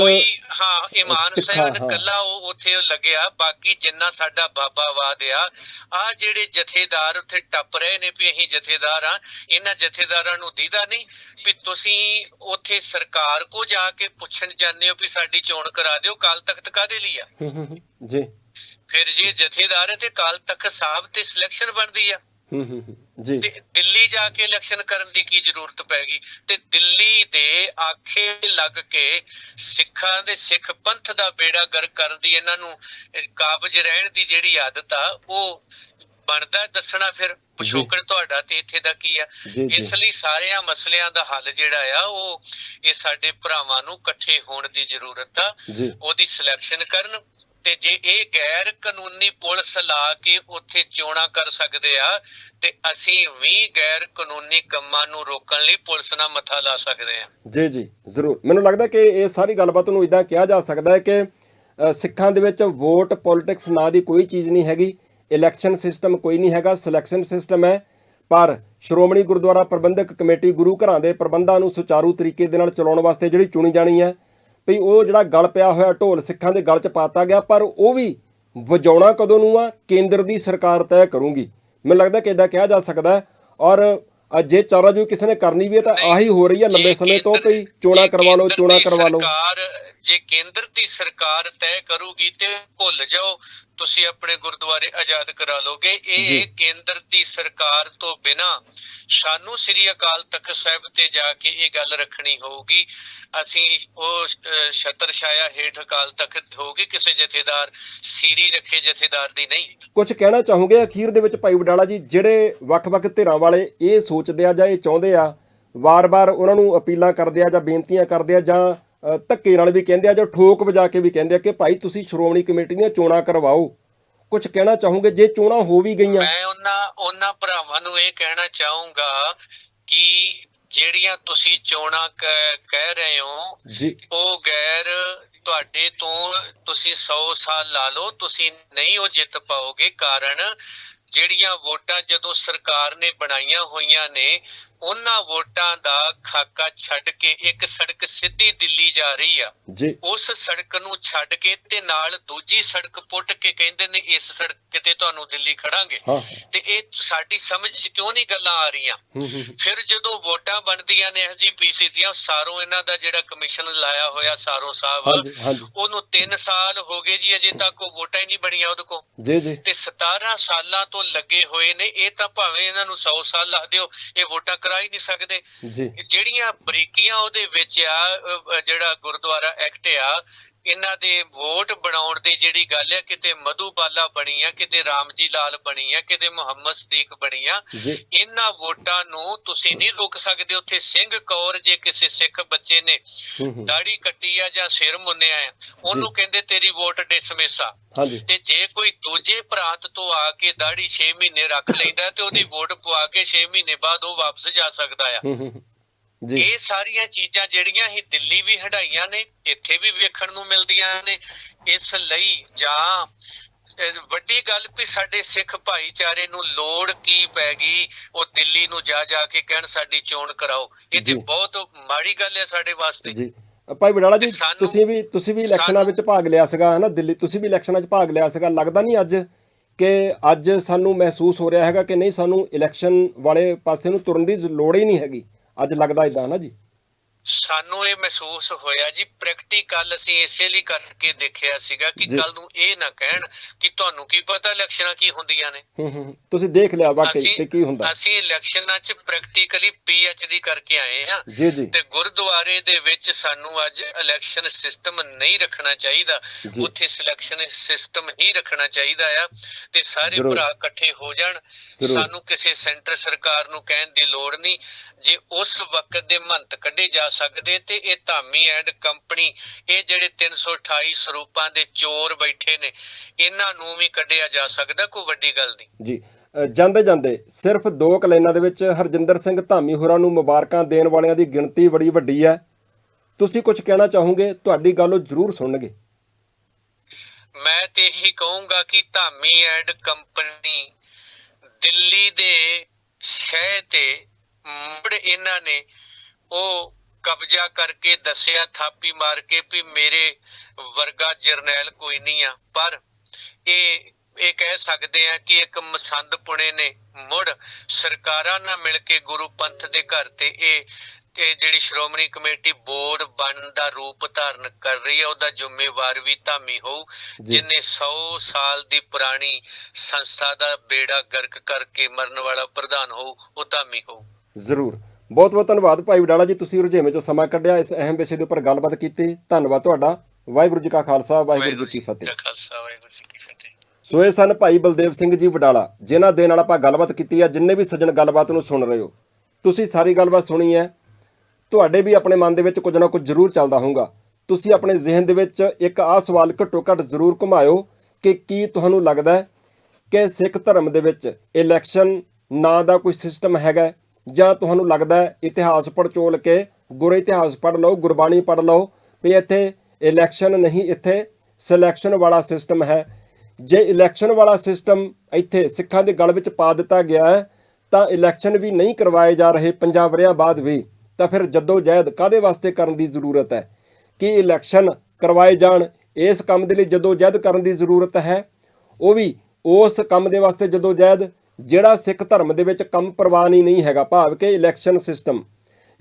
ਹਾਂ ਇਮਾਨ ਸਿੰਘ। ਕੱਲਾ ਉਹ ਉੱਥੇ ਲੱਗਿਆ ਬਾਕੀ ਜਿੰਨਾ ਸਾਡਾ ਬਾਬਾਵਾਦ ਆ ਆ ਜਿਹੜੇ ਜਥੇਦਾਰ ਉੱਥੇ ਟੱਪ ਰਹੇ ਨੇ ਵੀ ਅਸੀਂ ਜਥੇਦਾਰ ਆ ਇਹਨਾਂ ਜਥੇਦਾਰਾਂ ਨੂੰ ਦੀਦਾ ਨਹੀਂ ਵੀ ਤੁਸੀਂ ਉੱਥੇ ਸਰਕਾਰ ਕੋ ਜਾ ਕੇ ਪੁੱਛਣ ਜਾਂਦੇ ਹੋ ਵੀ ਸਾਡੀ ਚੋਣ ਕਰਾ ਦਿਓ ਕਾਲ ਤਖਤ ਕਾਦੇ ਲਈ ਆ? ਜੀ। ਫਿਰ ਜੇ ਜਥੇਦਾਰ ਤੇ ਕਾਲ ਤਖਤ ਸਾਹਿਬ ਤੇ ਸਿਲੈਕਸ਼ਨ ਬਣਦੀ ਆ। ਹੂੰ ਹੂੰ, ਜੀ। ਦਿੱਲੀ ਜਾ ਕੇ ਇਲੈਕਸ਼ਨ ਕਰਨ ਦੀ ਕੀ ਜ਼ਰੂਰਤ ਪੈ ਗਈ ਤੇ ਦਿੱਲੀ ਦੇ ਆਖੇ ਲੱਗ ਕੇ ਸਿੱਖਾਂ ਦੇ ਸਿੱਖ ਪੰਥ ਦਾ ਬੇੜਾ ਗਰਕ ਕਰਨ ਦੀ ਇਹਨਾਂ ਨੂੰ ਕਾਬਜ ਰਹਿਣ ਦੀ ਜਿਹੜੀ ਆਦਤ ਆ ਉਹ ਬਣਦਾ ਦੱਸਣਾ ਫਿਰ ਪਿਛੋਕੜ ਤੁਹਾਡਾ ਤੇ ਇੱਥੇ ਦਾ ਕੀ ਆ? ਇਸ ਲਈ ਸਾਰਿਆਂ ਮਸਲਿਆਂ ਦਾ ਹੱਲ ਜਿਹੜਾ ਆ ਉਹ ਇਹ ਸਾਡੇ ਭਰਾਵਾਂ ਨੂੰ ਇਕੱਠੇ ਹੋਣ ਦੀ ਜ਼ਰੂਰਤ ਆ। ਉਹਦੀ ਸਿਲੈਕਸ਼ਨ ਕਰਨ ਤੇ ਜੇ ਇਹ ਗੈਰ ਕਾਨੂੰਨੀ ਪੁਲਿਸ ਲਾ ਕੇ ਉੱਥੇ ਚੋਣਾਂ ਕਰ ਸਕਦੇ ਆ, ਤੇ ਅਸੀਂ ਵੀ ਗੈਰ ਕਾਨੂੰਨੀ ਕੰਮਾਂ ਨੂੰ ਰੋਕਣ ਲਈ ਪੁਲਿਸ ਨਾਲ ਮੱਥਾ ਲਾ ਸਕਦੇ ਆ। ਜੀ ਜੀ, ਜ਼ਰੂਰ। ਮੈਨੂੰ ਲੱਗਦਾ ਕਿ ਇਹ ਸਾਰੀ ਗੱਲਬਾਤ ਨੂੰ ਇਦਾਂ ਕਿਹਾ ਜਾ ਸਕਦਾ ਹੈ ਕਿ ਸਿੱਖਾਂ ਦੇ ਵਿੱਚ ਵੋਟ ਪੋਲਿਟਿਕਸ ਨਾਂ ਦੀ ਕੋਈ ਚੀਜ਼ ਨਹੀਂ ਹੈਗੀ, ਇਲੈਕਸ਼ਨ ਸਿਸਟਮ ਕੋਈ ਨਹੀਂ ਹੈਗਾ, ਸਿਲੈਕਸ਼ਨ ਸਿਸਟਮ ਹੈ। ਪਰ ਸ਼੍ਰੋਮਣੀ ਗੁਰਦੁਆਰਾ ਪ੍ਰਬੰਧਕ ਕਮੇਟੀ ਗੁਰੂ ਘਰਾਂ ਦੇ ਪ੍ਰਬੰਧਾਂ ਨੂੰ ਸੁਚਾਰੂ ਤਰੀਕੇ ਦੇ ਨਾਲ ਚਲਾਉਣ ਵਾਸਤੇ ਜਿਹੜੀ ਚੁਣੀ ਜਾਣੀ ਹੈ ਵੀ ਉਹ ਜਿਹੜਾ ਗਲ ਪਿਆ ਹੋਇਆ ਢੋਲ ਸਿੱਖਾਂ ਦੇ ਗਲ 'ਚ ਪਾਤਾ ਗਿਆ ਪਰ ਉਹ ਵੀ ਵਜਾਉਣਾ ਕਦੋਂ ਨੂੰ ਆ? ਕੇਂਦਰ ਦੀ ਸਰਕਾਰ ਤੈਅ ਕਰੂਗੀ। ਮੈਨੂੰ ਲੱਗਦਾ ਕਿ ਇਦਾਂ ਕਿਹਾ ਜਾ ਸਕਦਾ ਔਰ ਜੇ ਚਾਰਾ ਜੋ ਕਿਸੇ ਨੇ ਕਰਨੀ ਵੀ ਹੈ ਤਾਂ ਆਹੀ ਹੋ ਰਹੀ ਹੈ ਲੰਬੇ ਸਮੇਂ ਤੋਂ ਭਈ ਚੋਣਾਂ ਕਰਵਾ ਲਓ ਚੋਣਾਂ ਕਰਵਾ ਲਓ। ਸਰਕਾਰ ਜੇ ਕੇਂਦਰ ਦੀ ਸਰਕਾਰ ਤੈਅ ਕਰੂਗੀ ਤੇ ਭੁੱਲ ਜਾਓ। ਤੁਸੀਂ ਆਪਣੇ ਗੁਰਦੁਆਰੇ ਆਜ਼ਾਦ ਕਰਾ ਲੋਗੇ। ਇਹ ਕੇਂਦਰ ਦੀ ਸਰਕਾਰ ਤੋਂ ਬਿਨਾ ਸਾਨੂੰ ਸ੍ਰੀ ਅਕਾਲ ਤਖਤ ਸਾਹਿਬ ਤੇ ਜਾ ਕੇ ਇਹ ਗੱਲ ਰੱਖਣੀ ਹੋਊਗੀ। ਅਸੀਂ ਉਹ ਛਤਰ ਛਾਇਆ ਹੇਠ ਅਕਾਲ ਤਖਤ ਹੋਊਗੀ ਕਿਸੇ ਜਥੇਦਾਰ ਸੀਰੀ ਰੱਖੇ ਜਥੇਦਾਰ ਦੀ ਨਹੀਂ। ਕੁਝ ਕਹਿਣਾ ਚਾਹੋਗੇ ਅਖੀਰ ਦੇ ਵਿੱਚ ਭਾਈ ਵਡਾਲਾ ਜੀ ਜਿਹੜੇ ਵੱਖ-ਵੱਖ ਧਿਰਾਂ ਵਾਲੇ ਇਹ ਸੋਚਦੇ ਆ ਜਾਂ ਇਹ ਚਾਹੁੰਦੇ ਆ ਵਾਰ-ਵਾਰ ਉਹਨਾਂ ਨੂੰ ਅਪੀਲਾਂ ਕਰਦੇ ਆ ਜਾਂ ਬੇਨਤੀਆਂ ਕਰਦੇ ਆ ਜਾਂ ਧੱਕੇ ਨਾਲ ਵੀ ਕਹਿੰਦੇ ਆ ਜਾਂ ਠੋਕ ਵਜਾ ਕੇ ਵੀ ਕਹਿੰਦੇ ਆ ਕਿ ਭਾਈ ਤੁਸੀਂ ਸ਼੍ਰੋਮਣੀ ਕਮੇਟੀ ਦੀਆਂ ਚੋਣਾਂ ਕਰਵਾਓ। ਕੁਝ ਕਹਿਣਾ ਚਾਹੋਗੇ? ਜੇ ਚੋਣਾਂ ਹੋ ਵੀ ਗਈਆਂ। ਮੈਂ ਉਹਨਾਂ ਉਹਨਾਂ ਭਰਾਵਾਂ ਨੂੰ ਇਹ ਕਹਿਣਾ ਚਾਹੂੰਗਾ ਕਿ ਜਿਹੜੀਆਂ ਤੁਸੀਂ ਚੋਣਾਂ ਕਹਿ ਰਹੇ ਹੋ ਉਹ ਗੈਰ ਤੁਹਾਡੇ ਤੋਂ ਤੁਸੀਂ 100 ਸਾਲ ਲਾ ਲਓ ਤੁਸੀਂ ਨਹੀਂ ਉਹ ਜਿੱਤ ਪਾਓਗੇ। ਕਾਰਨ ਜਿਹੜੀਆਂ ਵੋਟਾਂ ਜਦੋਂ ਸਰਕਾਰ ਨੇ ਬਣਾਈਆਂ ਹੋਈਆਂ ਨੇ ਉਹਨਾਂ ਵੋਟਾਂ ਦਾ ਖਾਕਾ ਛੱਡ ਕੇ ਇੱਕ ਸੜਕ ਸਿੱਧੀ ਦਿੱਲੀ ਜਾ ਰਹੀ ਆ। ਜੀ। ਉਸ ਸੜਕ ਨੂੰ ਛੱਡ ਕੇ ਤੇ ਨਾਲ ਦੂਜੀ ਸੜਕ ਪੁੱਟ ਕੇ ਕਹਿੰਦੇ ਨੇ ਇਸ ਸੜਕ ਤੇ ਤੁਹਾਨੂੰ ਦਿੱਲੀ ਖੜਾਂਗੇ। ਤੇ ਇਹ ਸਾਡੀ ਸਮਝ 'ਚ ਕਿਉਂ ਨਹੀਂ ਗੱਲਾਂ ਆ ਰਹੀਆਂ। ਫਿਰ ਜਦੋਂ ਵੋਟਾਂ ਬਣਦੀਆਂ ਨੇ ਐਸਜੀਪੀਸੀ ਦੀਆਂ ਸਾਰੋਂ ਇਹਨਾਂ ਦਾ ਜਿਹੜਾ ਕਮਿਸ਼ਨ ਲਾਇਆ ਹੋਇਆ ਸਾਰੋਂ ਸਾਹਿਬ ਉਹਨੂੰ 3 ਸਾਲ ਹੋ ਗਏ ਜੀ ਅਜੇ ਤੱਕ ਉਹ ਵੋਟਾਂ ਹੀ ਨਹੀਂ ਬਣੀਆਂ ਉਹਦੇ ਕੋਲ। ਜੀ ਜੀ। ਤੇ 17 ਸਾਲਾਂ ਤੋਂ ਲੱਗੇ ਹੋਏ ਨੇ ਇਹ ਤਾਂ ਭਾਵੇਂ ਇਹਨਾਂ ਨੂੰ 100 ਸਾਲ ਲਾ ਦਿਓ ਇਹ ਵੋਟਾਂ ਕਰਾ ਹੀ ਨਹੀਂ ਸਕਦੇ। ਜਿਹੜੀਆਂ ਬਰੀਕੀਆਂ ਉਹਦੇ ਵਿੱਚ ਆ ਜਿਹੜਾ ਗੁਰਦੁਆਰਾ ਐਕਟ ਆ ਇਹਨਾਂ ਦੇ ਵੋਟ ਬਣਾਉਣ ਦੀ ਜਿਹੜੀ ਗੱਲ ਹੈ ਕਿਤੇ ਮਧੂਬਾਲਾ ਬਣੀ ਆ ਕਿਤੇ ਰਾਮਜੀ ਲਾਲ ਬਣੀ ਆ ਕਿਤੇ ਮੁਹੰਮਦ ਸਦੀਕ ਬਣੀ ਆ ਇਹਨਾਂ ਵੋਟਾਂ ਨੂੰ ਤੁਸੀਂ ਨਹੀਂ ਰੋਕ ਸਕਦੇ। ਉੱਥੇ ਸਿੰਘ ਕੌਰ ਜੇ ਕਿਸੇ ਸਿੱਖ ਬੱਚੇ ਨੇ ਦਾੜੀ ਕੱਟੀ ਆ ਜਾਂ ਸਿਰ ਮੁੰਨਿਆ ਆ ਉਹਨੂੰ ਕਹਿੰਦੇ ਤੇਰੀ ਵੋਟ ਡਿਸਮਿਸ ਆ। ਤੇ ਜੇ ਕੋਈ ਦੂਜੇ ਪ੍ਰਾਂਤ ਤੋਂ ਆ ਕੇ ਦਾੜੀ 6 ਮਹੀਨੇ ਰੱਖ ਲੈਂਦਾ ਤੇ ਉਹਦੀ ਵੋਟ ਪਵਾ ਕੇ 6 ਮਹੀਨੇ ਬਾਅਦ ਉਹ ਵਾਪਸ ਜਾ ਸਕਦਾ ਆ। ਇਹ ਸਾਰੀਆਂ ਚੀਜ਼ਾਂ ਜਿਹੜੀਆਂ ਹੀ ਦਿੱਲੀ ਵੀ ਹਟਾਈਆਂ ਨੇ ਇੱਥੇ ਵੀ ਵੇਖਣ ਨੂੰ ਮਿਲਦੀਆਂ ਨੇ। ਇਸ ਲਈ ਜਾਂ ਵੱਡੀ ਗੱਲ ਵੀ ਸਾਡੇ ਸਿੱਖ ਭਾਈਚਾਰੇ ਨੂੰ ਲੋੜ ਕੀ ਪੈ ਗਈ ਉਹ ਦਿੱਲੀ ਨੂੰ ਜਾ ਜਾ ਕੇ ਕਹਿਣ ਸਾਡੀ ਚੋਣ ਕਰਾਓ। ਇਹ ਤੇ। ਬਹੁਤ ਮਾੜੀ ਗੱਲ ਹੈ ਸਾਡੇ ਵਾਸਤੇ। ਜੀ। ਭਾਈ ਵਡਾਲਾ ਜੀ ਤੁਸੀਂ ਵੀ ਤੁਸੀਂ ਵੀ ਇਲੈਕਸ਼ਨਾਂ ਸਾਨੂੰ- ਵਿੱਚ ਭਾਗ ਲਿਆ ਸੀਗਾ ਹਨਾ? ਦਿੱਲੀ ਤੁਸੀਂ ਵੀ ਇਲੈਕਸ਼ਨਾਂ 'ਚ ਭਾਗ ਲਿਆ ਸੀਗਾ। ਲੱਗਦਾ ਨਹੀਂ ਅੱਜ ਕਿ ਅੱਜ ਸਾਨੂੰ ਮਹਿਸੂਸ ਹੋ ਰਿਹਾ ਹੈਗਾ ਕਿ ਨਹੀਂ ਸਾਨੂੰ ਇਲੈਕਸ਼ਨ ਵਾਲੇ ਪਾਸੇ ਨੂੰ ਤੁਰਨ ਦੀ ਲੋੜ ਹੀ ਨਹੀਂ ਹੈਗੀ। ਅੱਜ ਲੱਗਦਾ ਇਦਾਂ ਨਾ ਜੀ। ਸਾਨੂੰ ਇਹ ਮਹਿਸੂਸ ਹੋਇਆ ਜੀ ਪ੍ਰੈਕਟੀਕਲ ਅਸੀਂ ਇਸੇ ਲਈ ਕਰਕੇ ਦੇਖਿਆ ਸੀਗਾ ਕਿ। ਕੱਲ ਨੂੰ ਇਹ ਨਾ ਕਹਿਣ ਕਿ ਤੁਹਾਨੂੰ ਕੀ ਪਤਾ ਇਲੈਕਸ਼ਨਾਂ ਕੀ ਹੁੰਦੀਆਂ ਨੇ। ਹੂੰ ਹੂੰ ਤੁਸੀਂ ਦੇਖ ਲਿਆ ਵਾਕਈ ਅਸੀਂ- ਕਿ ਹੁੰਦਾ। ਅਸੀਂ ਇਲੈਕਸ਼ਨਾਂ 'ਚ ਪ੍ਰੈਕਟੀਕਲੀ ਡੀ ਕਰਕੇ ਆਏ ਜੀ ਤੇ ਗੁਰਦੁਆਰੇ ਦੇ ਵਿੱਚ ਸਾਨੂੰ ਅੱਜ ਇਲੈਕਸ਼ਨ ਸਿਸਟਮ ਨਹੀਂ ਰੱਖਣਾ ਚਾਹੀਦਾ। ਉੱਥੇ ਸਿਲੈਕਸ਼ਨ ਸਿਸਟਮ ਹੀ ਰੱਖਣਾ ਚਾਹੀਦਾ ਆ ਤੇ ਸਾਰੇ। ਭਰਾ ਇਕੱਠੇ ਹੋ ਜਾਣ। ਸਾਨੂੰ ਕਿਸੇ ਸੈਂਟਰ ਸਰਕਾਰ ਨੂੰ ਕਹਿਣ ਦੀ ਲੋੜ ਨਹੀਂ। ਜੇ ਉਸ ਵਕਤ ਦੇ ਮੰਤ ਕੱਢੇ ਜਾ ਸਕਦੇ ਤੇ ਇਹ ਧਾਮੀ ਐਂਡ ਕੰਪਨੀ ਇਹ ਜਿਹੜੇ 328 ਸਰੂਪਾਂ ਦੇ ਚੋਰ ਬੈਠੇ ਨੇ ਇਹਨਾਂ ਨੂੰ ਵੀ ਕੱਢਿਆ ਜਾ ਸਕਦਾ ਕੋਈ ਵੱਡੀ ਗੱਲ ਨਹੀਂ। ਜੀ ਜਾਂਦੇ ਜਾਂਦੇ ਸਿਰਫ ਦੋ ਕਲੈਨਾਂ ਦੇ ਵਿੱਚ ਹਰਜਿੰਦਰ ਸਿੰਘ ਧਾਮੀ ਹੋਰਾਂ ਨੂੰ ਮੁਬਾਰਕਾਂ ਦੇਣ ਵਾਲਿਆਂ ਦੀ ਗਿਣਤੀ ਬੜੀ ਵੱਡੀ ਹੈ। ਤੁਸੀਂ ਕੁਝ ਕਹਿਣਾ ਚਾਹੋਗੇ? ਤੁਹਾਡੀ ਗੱਲ ਉਹ ਜ਼ਰੂਰ ਸੁਣਨਗੇ। ਮੈਂ ਤੇ ਇਹੀ ਕਹੂੰਗਾ ਕਿ ਧਾਮੀ ਐਂਡ ਕੰਪਨੀ ਦਿੱਲੀ ਦੇ ਸ਼ਹਿ ਤੇ ਮੁੜ ਇਹਨਾਂ ਨੇ ਉਹ ਕਬਜ਼ਾ ਕਰਕੇ ਦੱਸਿਆ ਥਾਪੀ ਮਾਰ ਕੇ ਵੀ ਮੇਰੇ ਵਰਗਾ ਜਰਨੈਲ ਕੋਈ ਨਹੀਂ ਆ ਪਰ ਇਹ ਇਹ ਕਹਿ ਸਕਦੇ ਆ ਕਿ ਇੱਕ ਮਸੰਦ ਪੁਣੇ ਨੇ ਮੁੜ ਸਰਕਾਰਾਂ ਨਾਲ ਮਿਲ ਕੇ ਗੁਰੂ ਪੰਥ ਦੇ ਘਰ ਤੇ ਇਹ ਇਹ ਜਿਹੜੀ ਸ਼੍ਰੋਮਣੀ ਕਮੇਟੀ ਬੋਰਡ ਬਣਨ ਦਾ ਰੂਪ ਧਾਰਨ ਕਰ ਰਹੀ ਹੈ ਉਹਦਾ ਜ਼ਿੰਮੇਵਾਰ ਵੀ ਧਾਮੀ ਹੋਊ। ਜਿਨੇ 100 ਸਾਲ ਦੀ ਪੁਰਾਣੀ ਸੰਸਥਾ ਦਾ ਬੇੜਾ ਗਰਕ ਕਰਕੇ ਮਰਨ ਵਾਲਾ ਪ੍ਰਧਾਨ ਹੋਊ ਉਹ ਧਾਮੀ ਹੋਊ ਜ਼ਰੂਰ। ਬਹੁਤ ਬਹੁਤ ਧੰਨਵਾਦ ਭਾਈ ਵਡਾਲਾ ਜੀ ਤੁਸੀਂ ਰੁਝੇਵੇਂ ਚੋਂ ਸਮਾਂ ਕੱਢਿਆ ਇਸ ਅਹਿਮ ਵਿਸ਼ੇ ਦੇ ਉੱਪਰ ਗੱਲਬਾਤ ਕੀਤੀ। ਧੰਨਵਾਦ ਤੁਹਾਡਾ। ਵਾਹਿਗੁਰੂ ਜੀ ਕਾ ਖਾਲਸਾ ਵਾਹਿਗੁਰੂ ਜੀ ਕੀ ਫਤਿਹ। ਖਾਲਸਾ ਵਾਹਿਗੁਰੂ ਜੀ ਕੀ ਫਤਿਹ। ਸੋ ਇਹ ਸਨ ਭਾਈ ਬਲਦੇਵ ਸਿੰਘ ਜੀ ਵਡਾਲਾ ਜਿਨ੍ਹਾਂ ਦੇ ਨਾਲ ਆਪਾਂ ਗੱਲਬਾਤ ਕੀਤੀ ਹੈ ਜਿੰਨੇ ਵੀ ਸੱਜਣ ਗੱਲਬਾਤ ਨੂੰ ਸੁਣ ਰਹੇ ਹੋ ਤੁਸੀਂ ਸਾਰੀ ਗੱਲਬਾਤ ਸੁਣੀ ਹੈ। ਤੁਹਾਡੇ ਵੀ ਆਪਣੇ ਮਨ ਦੇ ਵਿੱਚ ਕੁਝ ਨਾ ਕੁਝ ਜ਼ਰੂਰ ਚੱਲਦਾ ਹੋਊਗਾ। ਤੁਸੀਂ ਆਪਣੇ ਜ਼ਿਹਨ ਦੇ ਵਿੱਚ ਇੱਕ ਆਹ ਸਵਾਲ ਘੱਟੋ ਘੱਟ ਜ਼ਰੂਰ ਘੁਮਾਇਓ ਕਿ ਕੀ ਤੁਹਾਨੂੰ ਲੱਗਦਾ ਹੈ ਕਿ ਸਿੱਖ ਧਰਮ ਦੇ ਵਿੱਚ ਇਲੈਕਸ਼ਨ ਨਾਂ ਦਾ ਕੋਈ ਸਿਸਟਮ ਹੈਗਾ? ਜਾਂ ਤੁਹਾਨੂੰ ਲੱਗਦਾ ਇਤਿਹਾਸ ਪੜਚੋਲ ਕੇ, ਗੁਰ ਇਤਿਹਾਸ ਪੜ੍ਹ ਲਓ, ਗੁਰਬਾਣੀ ਪੜ੍ਹ ਲਓ, ਵੀ ਇੱਥੇ ਇਲੈਕਸ਼ਨ ਨਹੀਂ, ਇੱਥੇ ਸਿਲੈਕਸ਼ਨ ਵਾਲਾ ਸਿਸਟਮ ਹੈ। ਜੇ ਇਲੈਕਸ਼ਨ ਵਾਲਾ ਸਿਸਟਮ ਇੱਥੇ ਸਿੱਖਾਂ ਦੇ ਗਲ ਵਿੱਚ ਪਾ ਦਿੱਤਾ ਗਿਆ ਹੈ, ਤਾਂ ਇਲੈਕਸ਼ਨ ਵੀ ਨਹੀਂ ਕਰਵਾਏ ਜਾ ਰਹੇ ਪੰਜਾਹ ਵਰਿਆਂ ਬਾਅਦ ਵੀ। ਤਾਂ ਫਿਰ ਜੱਦੋ ਜਹਿਦ ਕਾਦੇ ਵਾਸਤੇ ਕਰਨ ਦੀ ਜ਼ਰੂਰਤ ਹੈ? ਕਿ ਇਲੈਕਸ਼ਨ ਕਰਵਾਏ ਜਾਣ, ਇਸ ਕੰਮ ਦੇ ਲਈ ਜੱਦੋ ਜਹਿਦ ਕਰਨ ਦੀ ਜ਼ਰੂਰਤ ਹੈ? ਉਹ ਵੀ ਉਸ ਕੰਮ ਦੇ ਵਾਸਤੇ ਜੱਦੋ ਜਹਿਦ ਜਿਹੜਾ ਸਿੱਖ ਧਰਮ ਦੇ ਵਿੱਚ ਕੰਮ ਪ੍ਰਵਾਨੀ ਨਹੀਂ ਹੈਗਾ, ਭਾਵ ਕਿ ਇਲੈਕਸ਼ਨ ਸਿਸਟਮ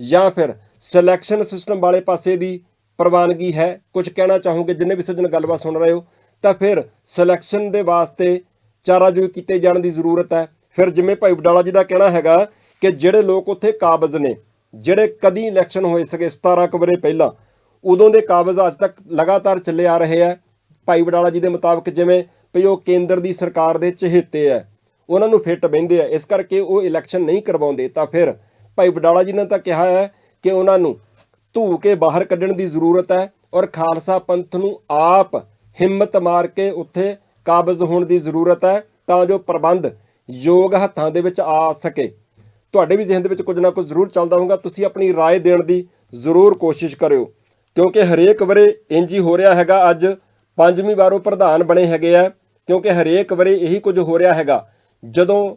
ਜਾਂ ਫਿਰ ਸਿਲੈਕਸ਼ਨ ਸਿਸਟਮ ਵਾਲੇ ਪਾਸੇ ਦੀ ਪ੍ਰਵਾਨਗੀ ਹੈ। ਕੁਝ ਕਹਿਣਾ ਚਾਹੋਗੇ, ਜਿੰਨੇ ਵੀ ਸੱਜਣ ਗੱਲਬਾਤ ਸੁਣ ਰਹੇ ਹੋ, ਤਾਂ ਫਿਰ ਸਿਲੈਕਸ਼ਨ ਦੇ ਵਾਸਤੇ ਚਾਰਾਜੋਈ ਕੀਤੇ ਜਾਣ ਦੀ ਜ਼ਰੂਰਤ ਹੈ। ਫਿਰ ਜਿਵੇਂ ਭਾਈ ਬਡਾਲਾ ਜੀ ਦਾ ਕਹਿਣਾ ਹੈਗਾ ਕਿ ਜਿਹੜੇ ਲੋਕ ਉੱਥੇ ਕਾਬਜ਼ ਨੇ, ਜਿਹੜੇ ਕਦੀ ਇਲੈਕਸ਼ਨ ਹੋਏ ਸਕੇ 17 ਕੁ ਵਰੇ ਪਹਿਲਾਂ, ਉਦੋਂ ਦੇ ਕਾਬਜ਼ ਅੱਜ ਤੱਕ ਲਗਾਤਾਰ ਚੱਲੇ ਆ ਰਹੇ ਆ। ਭਾਈ ਵਡਾਲਾ ਜੀ ਦੇ ਮੁਤਾਬਕ ਜਿਵੇਂ ਵੀ ਉਹ ਕੇਂਦਰ ਦੀ ਸਰਕਾਰ ਦੇ ਚਹੇਤੇ ਹੈ। ਉਹਨਾਂ ਨੂੰ ਫਿੱਟ ਬਹਿੰਦੇ ਆ ਇਸ ਕਰਕੇ ਉਹ ਇਲੈਕਸ਼ਨ ਨਹੀਂ ਕਰਵਾਉਂਦੇ ਤਾਂ ਫਿਰ ਭਾਈ ਵਡਾਲਾ ਜੀ ਨੇ ਤਾਂ ਕਿਹਾ ਹੈ ਕਿ ਉਹਨਾਂ ਨੂੰ ਧੂ ਕੇ ਬਾਹਰ ਕੱਢਣ ਦੀ ਜ਼ਰੂਰਤ ਹੈ ਔਰ ਖਾਲਸਾ ਪੰਥ ਨੂੰ ਆਪ ਹਿੰਮਤ ਮਾਰ ਕੇ ਉੱਥੇ ਕਾਬਜ਼ ਹੋਣ ਦੀ ਜ਼ਰੂਰਤ ਹੈ ਤਾਂ ਜੋ ਪ੍ਰਬੰਧ ਯੋਗ ਹੱਥਾਂ ਦੇ ਵਿੱਚ ਆ ਸਕੇ ਤੁਹਾਡੇ ਵੀ ਜ਼ਿਹਨ ਦੇ ਵਿੱਚ ਕੁਝ ਨਾ ਕੁਝ ਜ਼ਰੂਰ ਚੱਲਦਾ ਹੋਊਗਾ ਤੁਸੀਂ ਆਪਣੀ رائے ਦੇਣ ਦੀ ਜ਼ਰੂਰ ਕੋਸ਼ਿਸ਼ ਕਰਿਓ ਕਿਉਂਕਿ ਹਰੇਕ ਵਰੇ ਇੰਜ ਹੀ ਹੋ ਰਿਹਾ ਹੈਗਾ ਅੱਜ ਪੰਜਵੀਂ ਵਾਰੋਂ ਪ੍ਰਧਾਨ ਬਣੇ ਹੈਗੇ ਆ ਕਿਉਂਕਿ ਹਰੇਕ ਵਰੇ ਇਹੀ ਕੁਝ ਹੋ ਰਿਹਾ ਹੈਗਾ ਜਦੋਂ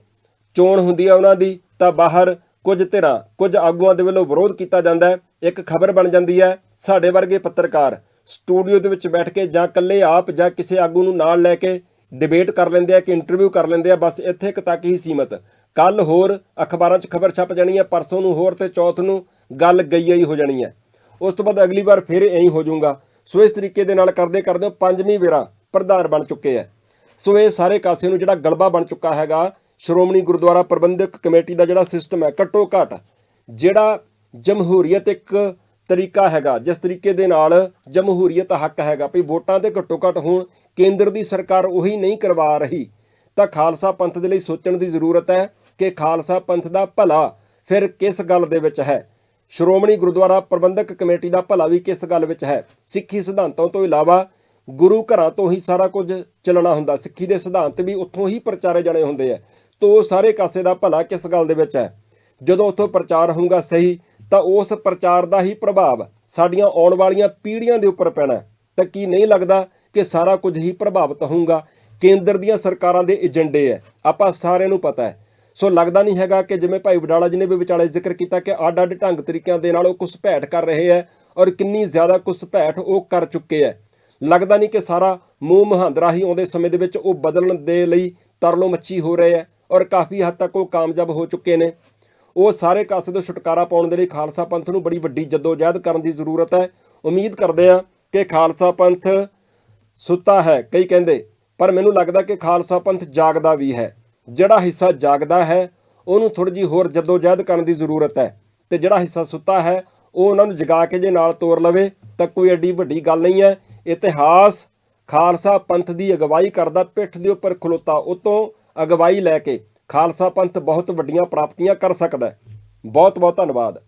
ਚੋਣ ਹੁੰਦੀ ਹੈ ਉਹਨਾਂ ਦੀ, ਤਾਂ ਬਾਹਰ ਕੁਝ ਧਿਰਾਂ, ਕੁਝ ਆਗੂਆਂ ਦੇ ਵੱਲੋਂ ਵਿਰੋਧ ਕੀਤਾ ਜਾਂਦਾ ਹੈ। ਇੱਕ ਖਬਰ ਬਣ ਜਾਂਦੀ ਹੈ, ਸਾਡੇ ਵਰਗੇ ਪੱਤਰਕਾਰ ਸਟੂਡੀਓ ਦੇ ਵਿੱਚ ਬੈਠ ਕੇ ਜਾਂ ਇਕੱਲੇ ਆਪ ਜਾਂ ਕਿਸੇ ਆਗੂ ਨੂੰ ਨਾਲ ਲੈ ਕੇ ਡਿਬੇਟ ਕਰ ਲੈਂਦੇ ਆ ਕਿ ਇੰਟਰਵਿਊ ਕਰ ਲੈਂਦੇ ਆ, ਬਸ ਇੱਥੇ ਇੱਕ ਤੱਕ ਹੀ ਸੀਮਤ। ਕੱਲ ਹੋਰ ਅਖਬਾਰਾਂ 'ਚ ਖਬਰ ਛਪ ਜਾਣੀ ਹੈ, ਪਰਸੋਂ ਨੂੰ ਹੋਰ ਤੇ ਚੌਥ ਨੂੰ ਗੱਲ ਗਈ ਹੀ ਹੋ ਜਾਣੀ ਹੈ। ਉਸ ਤੋਂ ਬਾਅਦ ਅਗਲੀ ਵਾਰ ਫਿਰ ਐਂ ਹੀ ਹੋ ਜਾਊਗਾ। ਸੋ ਇਸ ਤਰੀਕੇ ਦੇ ਨਾਲ ਕਰਦੇ ਕਰਦੇ ਉਹ ਪੰਜਵੀਂ ਵੇਰਾ ਪ੍ਰਧਾਨ ਬਣ ਚੁੱਕੇ ਆ ਸੋ ਇਹ ਸਾਰੇ ਕਾਸੇ ਨੂੰ ਜਿਹੜਾ ਗਲਬਾ ਬਣ ਚੁੱਕਾ ਹੈਗਾ, ਸ਼੍ਰੋਮਣੀ ਗੁਰਦੁਆਰਾ ਪ੍ਰਬੰਧਕ ਕਮੇਟੀ ਦਾ ਜਿਹੜਾ ਸਿਸਟਮ ਹੈ, ਘੱਟੋ ਘੱਟ ਜਿਹੜਾ ਜਮਹੂਰੀਅਤ ਇੱਕ ਤਰੀਕਾ ਹੈਗਾ, ਜਿਸ ਤਰੀਕੇ ਦੇ ਨਾਲ ਜਮਹੂਰੀਅਤ ਹੱਕ ਹੈਗਾ, ਵੀ ਵੋਟਾਂ ਤੇ ਘੱਟੋ ਘੱਟ ਹੁਣ ਕੇਂਦਰ ਦੀ ਸਰਕਾਰ ਉਹੀ ਨਹੀਂ ਕਰਵਾ ਰਹੀ, ਤਾਂ ਖਾਲਸਾ ਪੰਥ ਦੇ ਲਈ ਸੋਚਣ ਦੀ ਜ਼ਰੂਰਤ ਹੈ ਕਿ ਖਾਲਸਾ ਪੰਥ ਦਾ ਭਲਾ ਫਿਰ ਕਿਸ ਗੱਲ ਦੇ ਵਿੱਚ ਹੈ? ਸ਼੍ਰੋਮਣੀ ਗੁਰਦੁਆਰਾ ਪ੍ਰਬੰਧਕ ਕਮੇਟੀ ਦਾ ਭਲਾ ਵੀ ਕਿਸ ਗੱਲ ਵਿੱਚ ਹੈ? ਸਿੱਖੀ ਸਿਧਾਂਤਾਂ ਤੋਂ ਇਲਾਵਾ ਗੁਰੂ ਘਰਾਂ ਤੋਂ ਹੀ ਸਾਰਾ ਕੁਝ ਚੱਲਣਾ ਹੁੰਦਾ। ਸਿੱਖੀ ਦੇ ਸਿਧਾਂਤ ਵੀ ਉੱਥੋਂ ਹੀ ਪ੍ਰਚਾਰੇ ਜਾਣੇ ਹੁੰਦੇ ਆ। ਤੋਂ ਉਹ ਸਾਰੇ ਕਾਸੇ ਦਾ ਭਲਾ ਕਿਸ ਗੱਲ ਦੇ ਵਿੱਚ ਹੈ? ਜਦੋਂ ਉੱਥੋਂ ਪ੍ਰਚਾਰ ਹੋਊਗਾ ਸਹੀ, ਤਾਂ ਉਸ ਪ੍ਰਚਾਰ ਦਾ ਹੀ ਪ੍ਰਭਾਵ ਸਾਡੀਆਂ ਆਉਣ ਵਾਲੀਆਂ ਪੀੜ੍ਹੀਆਂ ਦੇ ਉੱਪਰ ਪੈਣਾ ਤਾਂ ਕੀ ਨਹੀਂ ਲੱਗਦਾ ਕਿ ਸਾਰਾ ਕੁਝ ਹੀ ਪ੍ਰਭਾਵਿਤ ਹੋਊਗਾ? ਕੇਂਦਰ ਦੀਆਂ ਸਰਕਾਰਾਂ ਦੇ ਏਜੰਡੇ ਹੈ। ਆਪਾਂ ਸਾਰਿਆਂ ਨੂੰ ਪਤਾ ਹੈ। ਸੋ ਲੱਗਦਾ ਨਹੀਂ ਹੈਗਾ ਕਿ ਜਿਵੇਂ ਭਾਈ ਵਡਾਲਾ ਜੀ ਨੇ ਵੀ ਵਿਚਾਲੇ ਜ਼ਿਕਰ ਕੀਤਾ ਕਿ ਅੱਡ ਅੱਡ ਢੰਗ ਤਰੀਕਿਆਂ ਦੇ ਨਾਲ ਉਹ ਘੁਸਪੈਠ ਕਰ ਰਹੇ ਹੈ ਔਰ ਕਿੰਨੀ ਜ਼ਿਆਦਾ ਘੁਸਪੈਠ ਉਹ ਕਰ ਚੁੱਕੇ ਹੈ। ਲੱਗਦਾ ਨਹੀਂ ਕਿ ਸਾਰਾ ਮੂੰਹ ਮਹਾਂਦਰਾ ਹੀ ਆਉਂਦੇ ਸਮੇਂ ਦੇ ਵਿੱਚ ਉਹ ਬਦਲਣ ਦੇ ਲਈ ਤਰਲੋ ਮੱਛੀ ਹੋ ਰਹੇ ਹੈ ਔਰ ਕਾਫੀ ਹੱਦ ਤੱਕ ਉਹ ਕਾਮਯਾਬ ਹੋ ਚੁੱਕੇ ਨੇ। ਉਹ ਸਾਰੇ ਕਾਸੇ ਤੋਂ ਛੁਟਕਾਰਾ ਪਾਉਣ ਦੇ ਲਈ ਖਾਲਸਾ ਪੰਥ ਨੂੰ ਬੜੀ ਵੱਡੀ ਜਦੋਜਹਿਦ ਕਰਨ ਦੀ ਜ਼ਰੂਰਤ ਹੈ। ਉਮੀਦ ਕਰਦੇ ਹਾਂ ਕਿ ਖਾਲਸਾ ਪੰਥ ਸੁੱਤਾ ਹੈ, ਕਈ ਕਹਿੰਦੇ, ਪਰ ਮੈਨੂੰ ਲੱਗਦਾ ਕਿ ਖਾਲਸਾ ਪੰਥ ਜਾਗਦਾ ਵੀ ਹੈ। ਜਿਹੜਾ ਹਿੱਸਾ ਜਾਗਦਾ ਹੈ, ਉਹਨੂੰ ਥੋੜੀ ਜੀ ਹੋਰ ਜਦੋਜਹਿਦ ਕਰਨ ਦੀ ਜ਼ਰੂਰਤ ਹੈ ਤੇ ਜਿਹੜਾ ਹਿੱਸਾ ਸੁੱਤਾ ਹੈ, ਉਹ ਉਹਨਾਂ ਨੂੰ ਜਗਾ ਕੇ ਜੇ ਨਾਲ ਤੋਰ ਲਵੇ ਤਾਂ ਕੋਈ ਐਡੀ ਵੱਡੀ ਗੱਲ ਨਹੀਂ ਹੈ। ਇਤਿਹਾਸ ਖਾਲਸਾ ਪੰਥ ਦੀ ਅਗਵਾਈ ਕਰਦਾ, ਪਿੱਠ ਦੇ ਉੱਪਰ ਖਲੋਤਾ, ਉਤੋਂ ਅਗਵਾਈ ਲੈ ਕੇ ਖਾਲਸਾ ਪੰਥ ਬਹੁਤ ਵੱਡੀਆਂ ਪ੍ਰਾਪਤੀਆਂ ਕਰ ਸਕਦਾ ਬਹੁਤ ਬਹੁਤ ਧੰਨਵਾਦ।